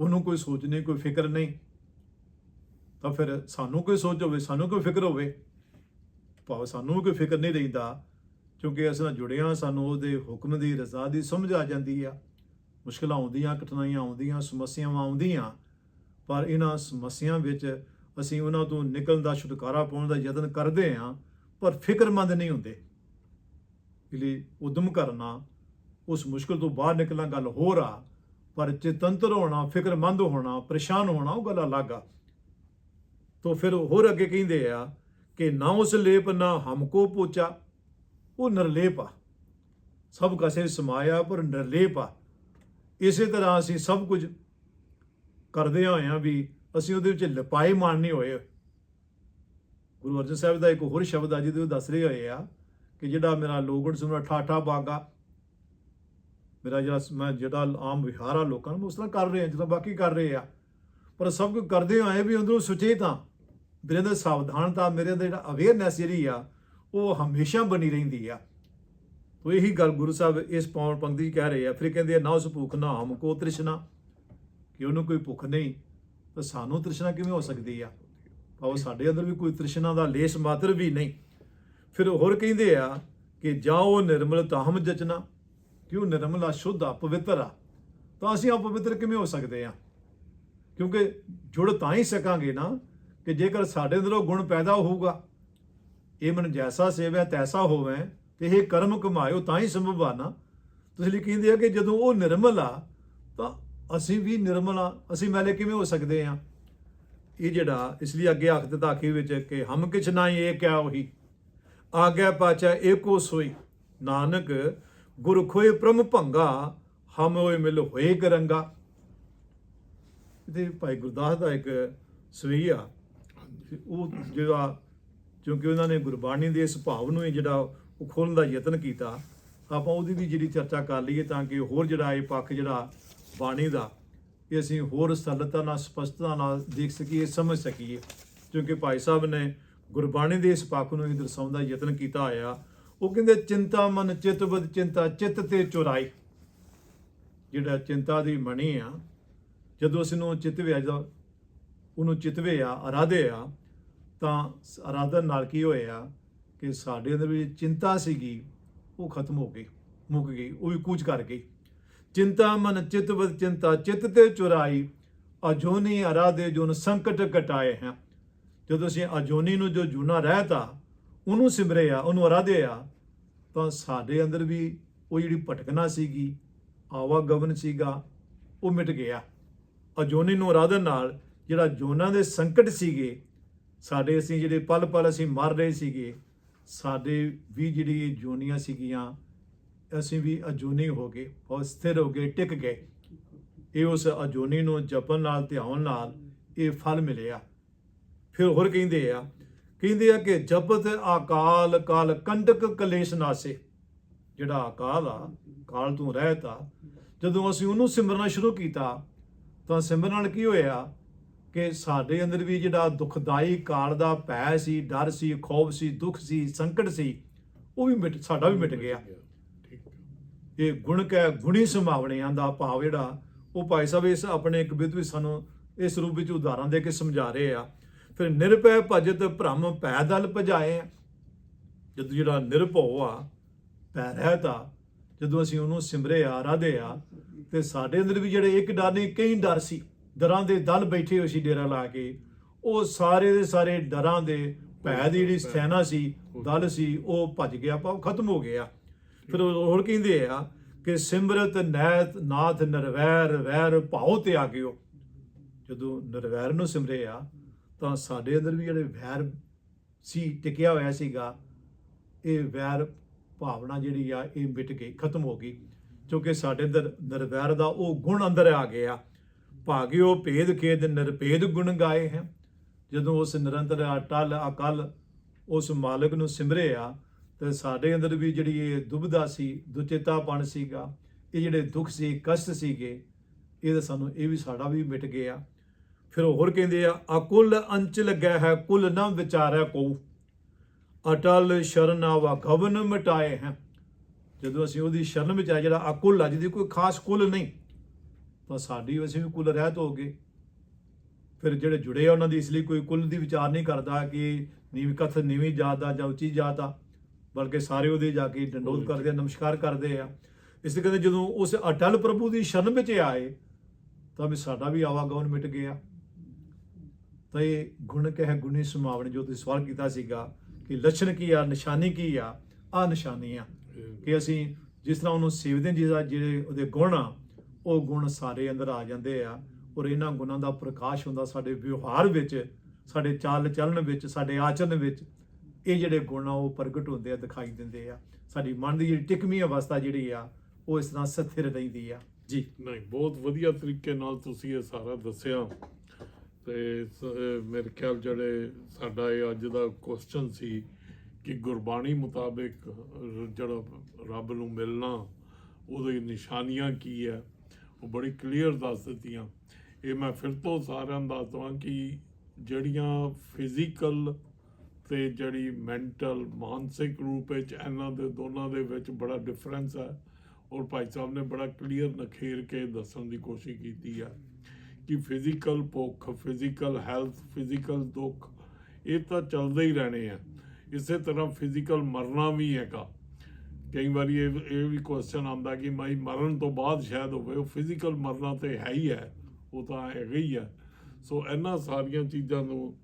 ਉਹਨੂੰ ਕੋਈ ਸੋਚ ਨਹੀਂ, ਕੋਈ ਫਿਕਰ ਨਹੀਂ। ਤਾਂ ਫਿਰ ਸਾਨੂੰ ਕੋਈ ਸੋਚ ਹੋਵੇ, ਸਾਨੂੰ ਕੋਈ ਫਿਕਰ ਹੋਵੇ। ਭਾਵੇਂ ਸਾਨੂੰ ਵੀ ਕੋਈ ਫਿਕਰ ਨਹੀਂ ਰਹਿੰਦਾ, ਕਿਉਂਕਿ ਅਸੀਂ ਨਾਲ ਜੁੜੇ ਹਾਂ, ਸਾਨੂੰ ਉਹਦੇ ਹੁਕਮ ਦੀ ਰਜ਼ਾ ਦੀ ਸਮਝ ਆ ਜਾਂਦੀ ਆ। ਮੁਸ਼ਕਲਾਂ ਆਉਂਦੀਆਂ, ਕਠਿਨਾਈਆਂ ਆਉਂਦੀਆਂ, ਸਮੱਸਿਆਵਾਂ ਆਉਂਦੀਆਂ, ਪਰ ਇਹਨਾਂ ਸਮੱਸਿਆਵਾਂ ਵਿੱਚ ਅਸੀਂ ਉਹਨਾਂ ਤੋਂ ਨਿਕਲਣ ਦਾ ਛੁਟਕਾਰਾ ਪਾਉਣ ਦਾ ਯਤਨ ਕਰਦੇ ਹਾਂ, ਪਰ ਫਿਕਰਮੰਦ ਨਹੀਂ ਹੁੰਦੇ। ਇਸ ਲਈ ਉਦਮ ਕਰਨਾ ਉਸ ਮੁਸ਼ਕਲ ਤੋਂ ਬਾਹਰ ਨਿਕਲਣਾ ਗੱਲ ਹੋਰ ਆ, ਪਰ ਚੇਤੰਤਰ ਹੋਣਾ, ਫਿਕਰਮੰਦ ਹੋਣਾ, ਪਰੇਸ਼ਾਨ ਹੋਣਾ, ਉਹ ਗੱਲ ਅਲੱਗ ਆ। ਤੋ ਫਿਰ ਹੋਰ ਅੱਗੇ ਕਹਿੰਦੇ ਆ ਕਿ ਨਾ ਉਸ ਲੇਪ, ਨਾ ਹਮਕੋ ਪੋਚਾ, ਉਹ ਨਿਰਲੇਪ ਆ। ਸਭ ਕਸੇ ਸਮਾਇਆ ਪਰ ਨਿਰਲੇਪ ਆ। ਇਸੇ ਤਰ੍ਹਾਂ ਅਸੀਂ ਸਭ ਕੁਝ ਕਰਦੇ ਹੋਇਆਂ ਵੀ ਅਸੀਂ ਉਹਦੇ ਵਿੱਚ ਲਪਾਏ ਮਾਨ ਨਹੀਂ ਹੋਏ। ਗੁਰੂ ਅਰਜਨ ਸਾਹਿਬ ਦਾ ਇੱਕ ਹੋਰ ਸ਼ਬਦ ਆ ਜਿਹਦੇ ਉਹ ਦੱਸ ਰਹੇ ਹੋਏ ਆ ਕਿ ਜਿਹੜਾ ਮੇਰਾ ਲੋਗੜ ਸੁਣਾ ਠਾਠਾ ਬਾਗਾ। ਮੇਰਾ ਜਿਹੜਾ ਮੈਂ ਜਿਹੜਾ ਆਮ ਵਿਹਾਰਾ ਲੋਕਾਂ ਨੂੰ ਉਸ ਤਰ੍ਹਾਂ ਕਰ ਰਹੇ ਆ ਜਦੋਂ ਬਾਕੀ ਕਰ ਰਹੇ ਆ। ਪਰ ਸਭ ਕੁਝ ਕਰਦੇ ਹੋਏ ਵੀ ਅੰਦਰੋਂ ਸੁਚੇਤ ਆ। ਮੇਰੇ ਅੰਦਰ ਸਾਵਧਾਨਤਾ, ਮੇਰੇ ਅੰਦਰ ਜਿਹੜਾ ਅਵੇਅਰਨੈਸ ਜਿਹੜੀ ਆ, ਉਹ ਹਮੇਸ਼ਾ ਬਣੀ ਰਹਿੰਦੀ ਆ। ਤੋ ਇਹੀ ਗੱਲ ਗੁਰੂ ਸਾਹਿਬ ਇਸ ਪੌਣ ਪੰਕਤੀ 'ਚ ਕਹਿ ਰਹੇ ਆ। ਫਿਰ ਕਹਿੰਦੇ ਆ, ਨਾ ਉਸ ਭੁੱਖ, ਨਾ ਹਮ ਕੋ ਤ੍ਰਿਸ਼ਨਾ। ਕਿ ਉਹਨੂੰ ਕੋਈ ਭੁੱਖ ਨਹੀਂ, ਤਾਂ ਸਾਨੂੰ ਤ੍ਰਿਸ਼ਨਾ ਕਿਵੇਂ ਹੋ ਸਕਦੀ ਆ? ਭਾਵੇਂ ਸਾਡੇ ਅੰਦਰ ਵੀ ਕੋਈ ਤ੍ਰਿਸ਼ਨਾ ਦਾ ਲੇਸ ਮਾਤਰ ਵੀ ਨਹੀਂ। ਫਿਰ ਹੋਰ ਕਹਿੰਦੇ ਆ ਕਿ ਜਾਓ ਨਿਰਮਲ ਤਾਹਮ ਜਚਨਾ। ਕਿ ਉਹ ਨਿਰਮਲ ਆ ਸ਼ੁੱਧ ਆ ਪਵਿੱਤਰ ਆ? ਤਾਂ ਅਸੀਂ ਅਪਵਿੱਤਰ ਕਿਵੇਂ ਹੋ ਸਕਦੇ ਆ ਕਿਉਂਕਿ ਜੁੜ ਤਾਂ ਹੀ ਸਕਾਂਗੇ ਨਾ ਕਿ ਜੇਕਰ ਸਾਡੇ ਅੰਦਰੋਂ ਗੁਣ ਪੈਦਾ ਹੋਊਗਾ। ਇਹ ਮਨ ਜੈਸਾ ਸੇਵੈ, ਤੈਸਾ ਹੋਵੇ ਤੇ ਇਹ ਕਰਮ ਕਮਾਇਓ ਤਾਂ ਹੀ ਸੰਭਵ ਆ ਨਾ। ਤੁਸੀਂ ਲਈ ਕਹਿੰਦੇ ਆ ਕਿ ਜਦੋਂ ਉਹ ਨਿਰਮਲ ਆ, ਤਾਂ ਅਸੀਂ ਵੀ ਨਿਰਮਲ ਆ। ਅਸੀਂ ਮੈਲੇ ਕਿਵੇਂ ਹੋ ਸਕਦੇ ਆ ਇਹ ਜਿਹੜਾ ਇਸ ਲਈ ਅੱਗੇ ਆਖਦੇ ਦਿੱਤਾ ਆਖਿਰ ਵਿੱਚ ਕਿ ਹਮ ਕਿਛ ਨਾ ਇਹ ਕਿਆ ਉਹੀ। ਆਗਿਆ ਪਾਚਾ ਏਕੋ ਸੋਈ। ਨਾਨਕ ਗੁਰ ਖੋਏ ਪ੍ਰਮ ਭੰਗਾ, ਹਮ ਹੋਏ ਮਿਲ ਹੋਏ ਕਰੰਗਾ। ਤੇ ਭਾਈ ਗੁਰਦਾਸ ਦਾ ਇੱਕ ਸਵਈਆ ਉਹ ਜਿਹੜਾ, ਕਿਉਂਕਿ ਉਹਨਾਂ ਨੇ ਗੁਰਬਾਣੀ ਦੇ ਇਸ ਭਾਵ ਨੂੰ ਹੀ ਜਿਹੜਾ ਉਹ ਖੋਲਣ ਦਾ ਯਤਨ ਕੀਤਾ, ਆਪਾਂ ਉਹਦੀ ਵੀ ਜਿਹੜੀ ਚਰਚਾ ਕਰ ਲਈਏ ਤਾਂ ਕਿ ਹੋਰ ਜਿਹੜਾ ਇਹ ਪੱਖ ਜਿਹੜਾ ਬਾਣੀ ਦਾ, ਇਹ ਅਸੀਂ ਹੋਰ ਸਰਲਤਾ ਨਾਲ, ਸਪਸ਼ਟਤਾ ਨਾਲ ਦੇਖ ਸਕੀਏ, ਸਮਝ ਸਕੀਏ। ਕਿਉਂਕਿ ਭਾਈ ਸਾਹਿਬ ਨੇ ਗੁਰਬਾਣੀ ਦੇ ਇਸ ਪੱਖ ਨੂੰ ਹੀ ਦਰਸਾਉਣ ਦਾ ਯਤਨ ਕੀਤਾ ਹੋਇਆ। ਉਹ ਕਹਿੰਦੇ, ਚਿੰਤਾ ਮਨ ਚਿਤ ਬਦ ਚਿੰਤਾ, ਚਿੱਤ ਤੇ ਚੁਰਾਈ। ਜਿਹੜਾ ਚਿੰਤਾ ਦੀ ਮਣੀ ਆ, ਜਦੋਂ ਅਸੀਂ ਨੂੰ ਚਿਤਵੇ ਆ, ਜਦੋਂ ਉਹਨੂੰ ਚਿਤਵੇ ਆ, ਅਰਾਧੇ ਆ, ਤਾਂ ਅਰਾਧਨ ਨਾਲ ਕੀ ਹੋਇਆ ਕਿ ਸਾਡੇ ਅੰਦਰ ਵੀ ਚਿੰਤਾ ਸੀਗੀ, ਉਹ ਖਤਮ ਹੋ ਗਈ, ਮੁੱਕ ਗਈ, ਉਹ ਵੀ ਕੂਚ ਕਰ ਗਈ। ਚਿੰਤਾ ਮਨ ਚਿਤ ਵਦ ਚਿੰਤਾ, ਚਿਤ ਤੇ ਚੁਰਾਈ, ਅਜੋਨੀ ਅਰਾਧੇ ਜੁਨ ਸੰਕਟ ਕਟਾਏ ਹੈ। ਜਦੋਂ ਅਸੀਂ ਅਜੋਨੀ ਨੂੰ ਜੋ ਜੂਨਾ ਰਹਿਤਾ ਉਹਨੂੰ ਸਿਮਰਿਆ, ਉਹਨੂੰ ਅਰਾਧੇ ਆ ਤਾਂ ਸਾਡੇ ਅੰਦਰ ਵੀ ਉਹ ਜਿਹੜੀ ਭਟਕਣਾ ਸੀਗੀ ਆਵਾਗਮਨ ਸੀਗਾ, ਉਹ ਮਿਟ ਗਿਆ। ਅਜੋਨੀ ਨੂੰ ਅਰਾਧਨ ਨਾਲ, ਜਿਹੜਾ ਜੋਨਾਂ ਦੇ ਸੰਕਟ ਸੀਗੇ, ਸਾਡੇ ਅਸੀਂ ਜਿਹੜੇ ਪਲ ਪਲ ਅਸੀਂ ਮਰ ਰਹੇ ਸੀਗੇ, ਸਾਡੇ ਵੀ ਜਿਹੜੀ ਜੋਨੀਆਂ ਸੀਗੀਆਂ, ਅਸੀਂ ਵੀ ਅਜੋਨੀ ਹੋ ਗਏ ਔਰ ਸਥਿਰ ਹੋ ਗਏ, ਟਿਕ ਗਏ। ਇਹ ਉਸ ਅਜੋਨੀ ਨੂੰ ਜਪਣ ਨਾਲ, ਧਿਆਉਣ ਨਾਲ ਇਹ ਫਲ ਮਿਲਿਆ। ਫਿਰ ਹੋਰ ਕਹਿੰਦੇ ਆ ਕਹਿੰਦੇ ਆ ਕਿ ਜਪਤ ਆਕਾਲ ਕਾਲ ਕੰਟਕ ਕਲੇਸ਼ ਨਾਸੇ ਜਿਹੜਾ ਅਕਾਲ ਆ ਕਾਲ ਤੋਂ ਰਹਿਤਾ ਜਦੋਂ ਅਸੀਂ ਉਹਨੂੰ ਸਿਮਰਨਾ ਸ਼ੁਰੂ ਕੀਤਾ ਤਾਂ ਸਿਮਰਨ ਨਾਲ ਕੀ ਹੋਇਆ ਕਿ ਸਾਡੇ ਅੰਦਰ ਵੀ ਜਿਹੜਾ ਦੁਖਦਾਈ ਕਾਲ ਦਾ ਭੈ ਸੀ ਡਰ ਸੀ ਖੌਫ ਸੀ ਦੁੱਖ ਸੀ ਸੰਕਟ ਸੀ ਉਹ ਵੀ ਮਿਟ ਸਾਡਾ ਵੀ ਮਿਟ ਗਿਆ। ਇਹ ਗੁਣ ਕੈ ਗੁਣੀ ਸੰਭਾਵਣਿਆਂ ਦਾ ਭਾਵ ਜਿਹੜਾ ਉਹ ਭਾਈ ਸਾਹਿਬ ਇਸ ਆਪਣੇ ਕਵਿਤ ਵਿੱਚ ਸਾਨੂੰ ਇਸ ਰੂਪ ਵਿੱਚ ਉਦਾਹਰਨ ਦੇ ਕੇ ਸਮਝਾ ਰਹੇ ਆ। ਫਿਰ ਨਿਰਭੈ ਭਜਤ ਭ੍ਰਮ ਪੈ ਦਲ ਭਜਾਏ। ਜਦੋਂ ਜਿਹੜਾ ਨਿਰਭਉ ਆ ਪੈ ਰਹਿਤ ਆ ਜਦੋਂ ਅਸੀਂ ਉਹਨੂੰ ਸਿਮਰੇ ਆ ਰਾਧੇ ਆ, ਤੇ ਸਾਡੇ ਅੰਦਰ ਵੀ ਜਿਹੜੇ ਇੱਕ ਡਰ ਨਹੀਂ, ਕਈ ਡਰ ਸੀ। ਡਰਾਂ ਦੇ ਦਲ ਬੈਠੇ ਹੋਏ ਸੀ ਡੇਰਾ ਲਾ ਕੇ। ਉਹ ਸਾਰੇ ਦੇ ਸਾਰੇ ਡਰਾਂ ਦੇ ਭੈ ਦੀ ਜਿਹੜੀ ਸੈਨਾ ਸੀ, ਦਲ ਸੀ, ਉਹ ਭੱਜ ਗਿਆ ਪਾ ਖਤਮ ਹੋ ਗਿਆ। ਫਿਰ ਹੋਰ ਕਹਿੰਦੇ ਆ ਕਿ ਸਿਮਰਤ ਨੈਤ ਨਾਥ ਨਰਵੈਰ ਵੈਰ ਭਾਉ ਤੇ ਆ ਗਿਓ ਜਦੋਂ ਨਰਵੈਰ ਨੂੰ ਸਿਮਰੇ ਆ ਤਾਂ ਸਾਡੇ ਅੰਦਰ ਵੀ ਜਿਹੜੇ ਵੈਰ ਸੀ, ਟਿਕਿਆ ਹੋਇਆ ਸੀਗਾ, ਇਹ ਵੈਰ ਭਾਵਨਾ ਜਿਹੜੀ ਆ, ਇਹ ਮਿਟ ਗਈ, ਖਤਮ ਹੋ ਗਈ। ਕਿਉਂਕਿ ਸਾਡੇ ਅੰਦਰ ਨਿਰਵੈਰ ਦਾ ਉਹ ਗੁਣ ਅੰਦਰ ਆ ਗਿਆ। ਭਾਗਿਓ ਭੇਦ ਖੇਦ ਨਿਰਭੇਦ ਗੁਣ ਗਾਏ ਹੈ। ਜਦੋਂ ਉਸ ਨਿਰੰਤਰ ਅਟਲ, ਅਕਲ ਉਸ ਮਾਲਕ ਨੂੰ ਸਿਮਰੇ ਆ, ਤੇ ਸਾਡੇ ਅੰਦਰ ਵੀ ਜਿਹੜੀ ਇਹ ਦੁਬਦਾ ਸੀ, ਦੁਚੇਤਾਪਣ ਸੀਗਾ, ਇਹ ਜਿਹੜੇ ਦੁੱਖ ਸੀ, ਕਸ਼ਟ ਸੀਗੇ, ਇਹ ਤਾਂ ਸਾਨੂੰ, ਇਹ ਵੀ ਸਾਡਾ ਵੀ ਮਿਟ ਗਿਆ। ਫਿਰ ਉਹ ਹੋਰ ਕਹਿੰਦੇ ਆ ਅਕੁਲ ਅੰਚ ਲੱਗਿਆ ਹੈ ਕੁਲ ਨਾ ਵਿਚਾਰੈ ਕੋ ਅਟਲ ਸ਼ਰਨ ਆਵਾ ਗਵਨ ਮਿਟਾਏ ਹੈ। ਜਦੋਂ ਅਸੀਂ ਉਹਦੀ ਸ਼ਰਨ ਵਿੱਚ ਆ ਜਿਹੜਾ ਅਕੁਲ ਆ ਜਿਹਦੀ ਕੋਈ ਖਾਸ ਕੁਲ ਨਹੀਂ ਤਾਂ ਸਾਡੀ ਅਸੀਂ ਵੀ ਕੁਲ ਰਹਿਤ ਹੋ ਗਏ। ਫਿਰ ਜਿਹੜੇ ਜੁੜੇ ਆ ਉਹਨਾਂ ਦੀ ਇਸ ਲਈ ਕੋਈ ਕੁਲ ਦੀ ਵਿਚਾਰ ਨਹੀਂ ਕਰਦਾ ਕਿ ਨੀਵੀਂ ਕਥ ਨੀਵੀਂ ਜਾਤ ਦਾ ਜਾਂ ਉੱਚੀ ਜਾਤ ਦਾ ਬਲਕਿ ਸਾਰੇ ਉਹਦੇ ਜਾ ਕੇ ਡੰਡੋਤ ਕਰਦੇ ਆ ਨਮਸਕਾਰ ਕਰਦੇ ਆ। ਇਸ ਲਈ ਕਹਿੰਦੇ ਜਦੋਂ ਉਸ ਅਟਲ ਪ੍ਰਭੂ ਦੀ ਸ਼ਰਨ ਵਿੱਚ ਆਏ ਤਾਂ ਵੀ ਸਾਡਾ ਵੀ ਆਵਾਗਮਨ ਮਿਟ ਗਿਆ। ਤਾਂ ਇਹ ਗੁਣ ਕਹਿ ਗੁਣੀ ਸਮਾਵਣ ਜੋ ਤੁਸੀਂ ਸਵਾਲ ਕੀਤਾ ਸੀਗਾ ਕਿ ਲੱਛਣ ਕੀ ਆ ਨਿਸ਼ਾਨੀ ਕੀ ਆ ਆ ਨਿਸ਼ਾਨੀ ਆ। ਕਿ ਅਸੀਂ ਜਿਸ ਤਰ੍ਹਾਂ ਉਹਨੂੰ ਸੇਵਦੇ ਹਾਂ, ਜਿਹਦਾ ਜਿਹੜੇ ਉਹਦੇ ਗੁਣ ਆ ਉਹ ਗੁਣ ਸਾਰੇ ਅੰਦਰ ਆ ਜਾਂਦੇ ਆ ਔਰ ਇਹਨਾਂ ਗੁਣਾਂ ਦਾ ਪ੍ਰਕਾਸ਼ ਹੁੰਦਾ ਸਾਡੇ ਵਿਵਹਾਰ ਵਿੱਚ ਸਾਡੇ ਚਾਲ ਚੱਲਣ ਵਿੱਚ ਸਾਡੇ ਆਚਰਨ ਵਿੱਚ ਇਹ ਜਿਹੜੇ ਗੁਣ ਆ ਉਹ ਪ੍ਰਗਟ ਹੁੰਦੇ ਆ ਦਿਖਾਈ ਦਿੰਦੇ ਆ। ਸਾਡੀ ਮਨ ਦੀ ਜਿਹੜੀ ਟਿਕਮੀ ਅਵਸਥਾ ਜਿਹੜੀ ਆ ਉਹ ਇਸ ਤਰ੍ਹਾਂ ਸਥਿਰ ਰਹਿੰਦੀ ਆ। ਜੀ ਨਹੀਂ ਬਹੁਤ ਵਧੀਆ ਤਰੀਕੇ ਨਾਲ ਤੁਸੀਂ ਇਹ ਸਾਰਾ ਦੱਸਿਆ। ਤੇ ਸ- ਮੇਰੇ ਖਿਆਲ ਜਿਹੜੇ ਸਾਡਾ ਇਹ ਅੱਜ ਦਾ ਕੁਐਸਚਨ ਸੀ ਕਿ ਗੁਰਬਾਣੀ ਮੁਤਾਬਿਕ ਜਿਹੜਾ ਰੱਬ ਨੂੰ ਮਿਲਣਾ, ਉਹਦੇ ਨਿਸ਼ਾਨੀਆਂ ਕੀ ਹੈ, ਉਹ ਬੜੀ ਕਲੀਅਰ ਦੱਸ ਦਿੱਤੀਆਂ। ਇਹ ਮੈਂ ਫਿਰ ਤੋਂ ਸਾਰਿਆਂ ਨੂੰ ਦੱਸ ਦਵਾਂ ਕਿ ਜਿਹੜੀਆਂ ਫਿਜ਼ੀਕਲ ਤੇ ਜਿਹੜੀ ਮੈਂਟਲ ਮਾਨਸਿਕ ਰੂਪ ਵਿੱਚ ਇਹਨਾਂ ਦੇ, ਦੋਨਾਂ ਦੇ ਵਿੱਚ ਬੜਾ ਡਿਫਰੈਂਸ ਹੈ। ਔਰ ਭਾਈ ਸਾਹਿਬ ਨੇ ਬੜਾ ਕਲੀਅਰ ਨਖੇਰ ਕੇ ਦੱਸਣ ਦੀ ਕੋਸ਼ਿਸ਼ ਕੀਤੀ ਹੈ। ਕਿ ਫਿਜ਼ੀਕਲ ਭੁੱਖ ਫਿਜ਼ੀਕਲ ਹੈਲਥ ਫਿਜ਼ੀਕਲ ਦੁੱਖ, ਇਹ ਤਾਂ ਚੱਲਦੇ ਹੀ ਰਹਿਣੇ ਆ। ਇਸੇ ਤਰ੍ਹਾਂ ਫਿਜ਼ੀਕਲ ਮਰਨਾ ਵੀ ਹੈਗਾ। ਕਈ ਵਾਰੀ ਇਹ ਇਹ ਵੀ ਕੁਐਸਚਨ ਆਉਂਦਾ ਕਿ ਮਾਈ ਮਰਨ ਤੋਂ ਬਾਅਦ ਸ਼ਾਇਦ ਹੋਵੇ, ਉਹ ਫਿਜ਼ੀਕਲ ਮਰਨਾ ਤੇ ਹੈ ਹੀ ਹੈ, ਉਹ ਤਾਂ ਹੈਗਾ ਹੀ ਹੈ। ਸੋ ਇਹਨਾਂ ਸਾਰੀਆਂ ਚੀਜ਼ਾਂ ਨੂੰ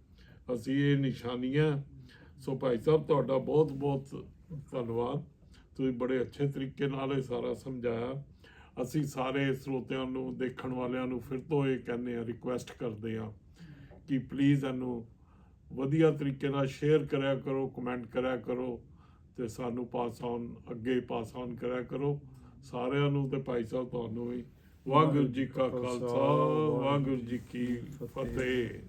ਅਸੀਂ ਇਹ ਨਿਸ਼ਾਨੀਆਂ ਸੋ ਭਾਈ ਸਾਹਿਬ ਤੁਹਾਡਾ ਬਹੁਤ ਬਹੁਤ ਧੰਨਵਾਦ। ਤੁਸੀਂ ਬੜੇ ਅੱਛੇ ਤਰੀਕੇ ਨਾਲ ਇਹ ਸਾਰਾ ਸਮਝਾਇਆ। ਅਸੀਂ ਸਾਰੇ ਸਰੋਤਿਆਂ ਨੂੰ, ਦੇਖਣ ਵਾਲਿਆਂ ਨੂੰ ਫਿਰ ਤੋਂ ਇਹ ਕਹਿੰਦੇ ਆ ਰਿਕੁਐਸਟ ਕਰਦੇ ਆ ਕਿ ਪਲੀਜ਼ ਇਹਨੂੰ ਵਧੀਆ ਤਰੀਕੇ ਨਾਲ ਸ਼ੇਅਰ ਕਰਿਆ ਕਰੋ ਕਮੈਂਟ ਕਰਿਆ ਕਰੋ ਤੇ ਸਾਨੂੰ ਪਾਸ ਆਨ ਅੱਗੇ ਪਾਸ ਆਨ ਕਰਿਆ ਕਰੋ। ਸਾਰਿਆਂ ਨੂੰ ਤੇ ਭਾਈ ਸਾਹਿਬ, ਤੁਹਾਨੂੰ ਵੀ ਵਾਹਿਗੁਰੂ ਜੀ ਕਾ ਖਾਲਸਾ, ਵਾਹਿਗੁਰੂ ਜੀ ਕੀ ਫਤਿਹ।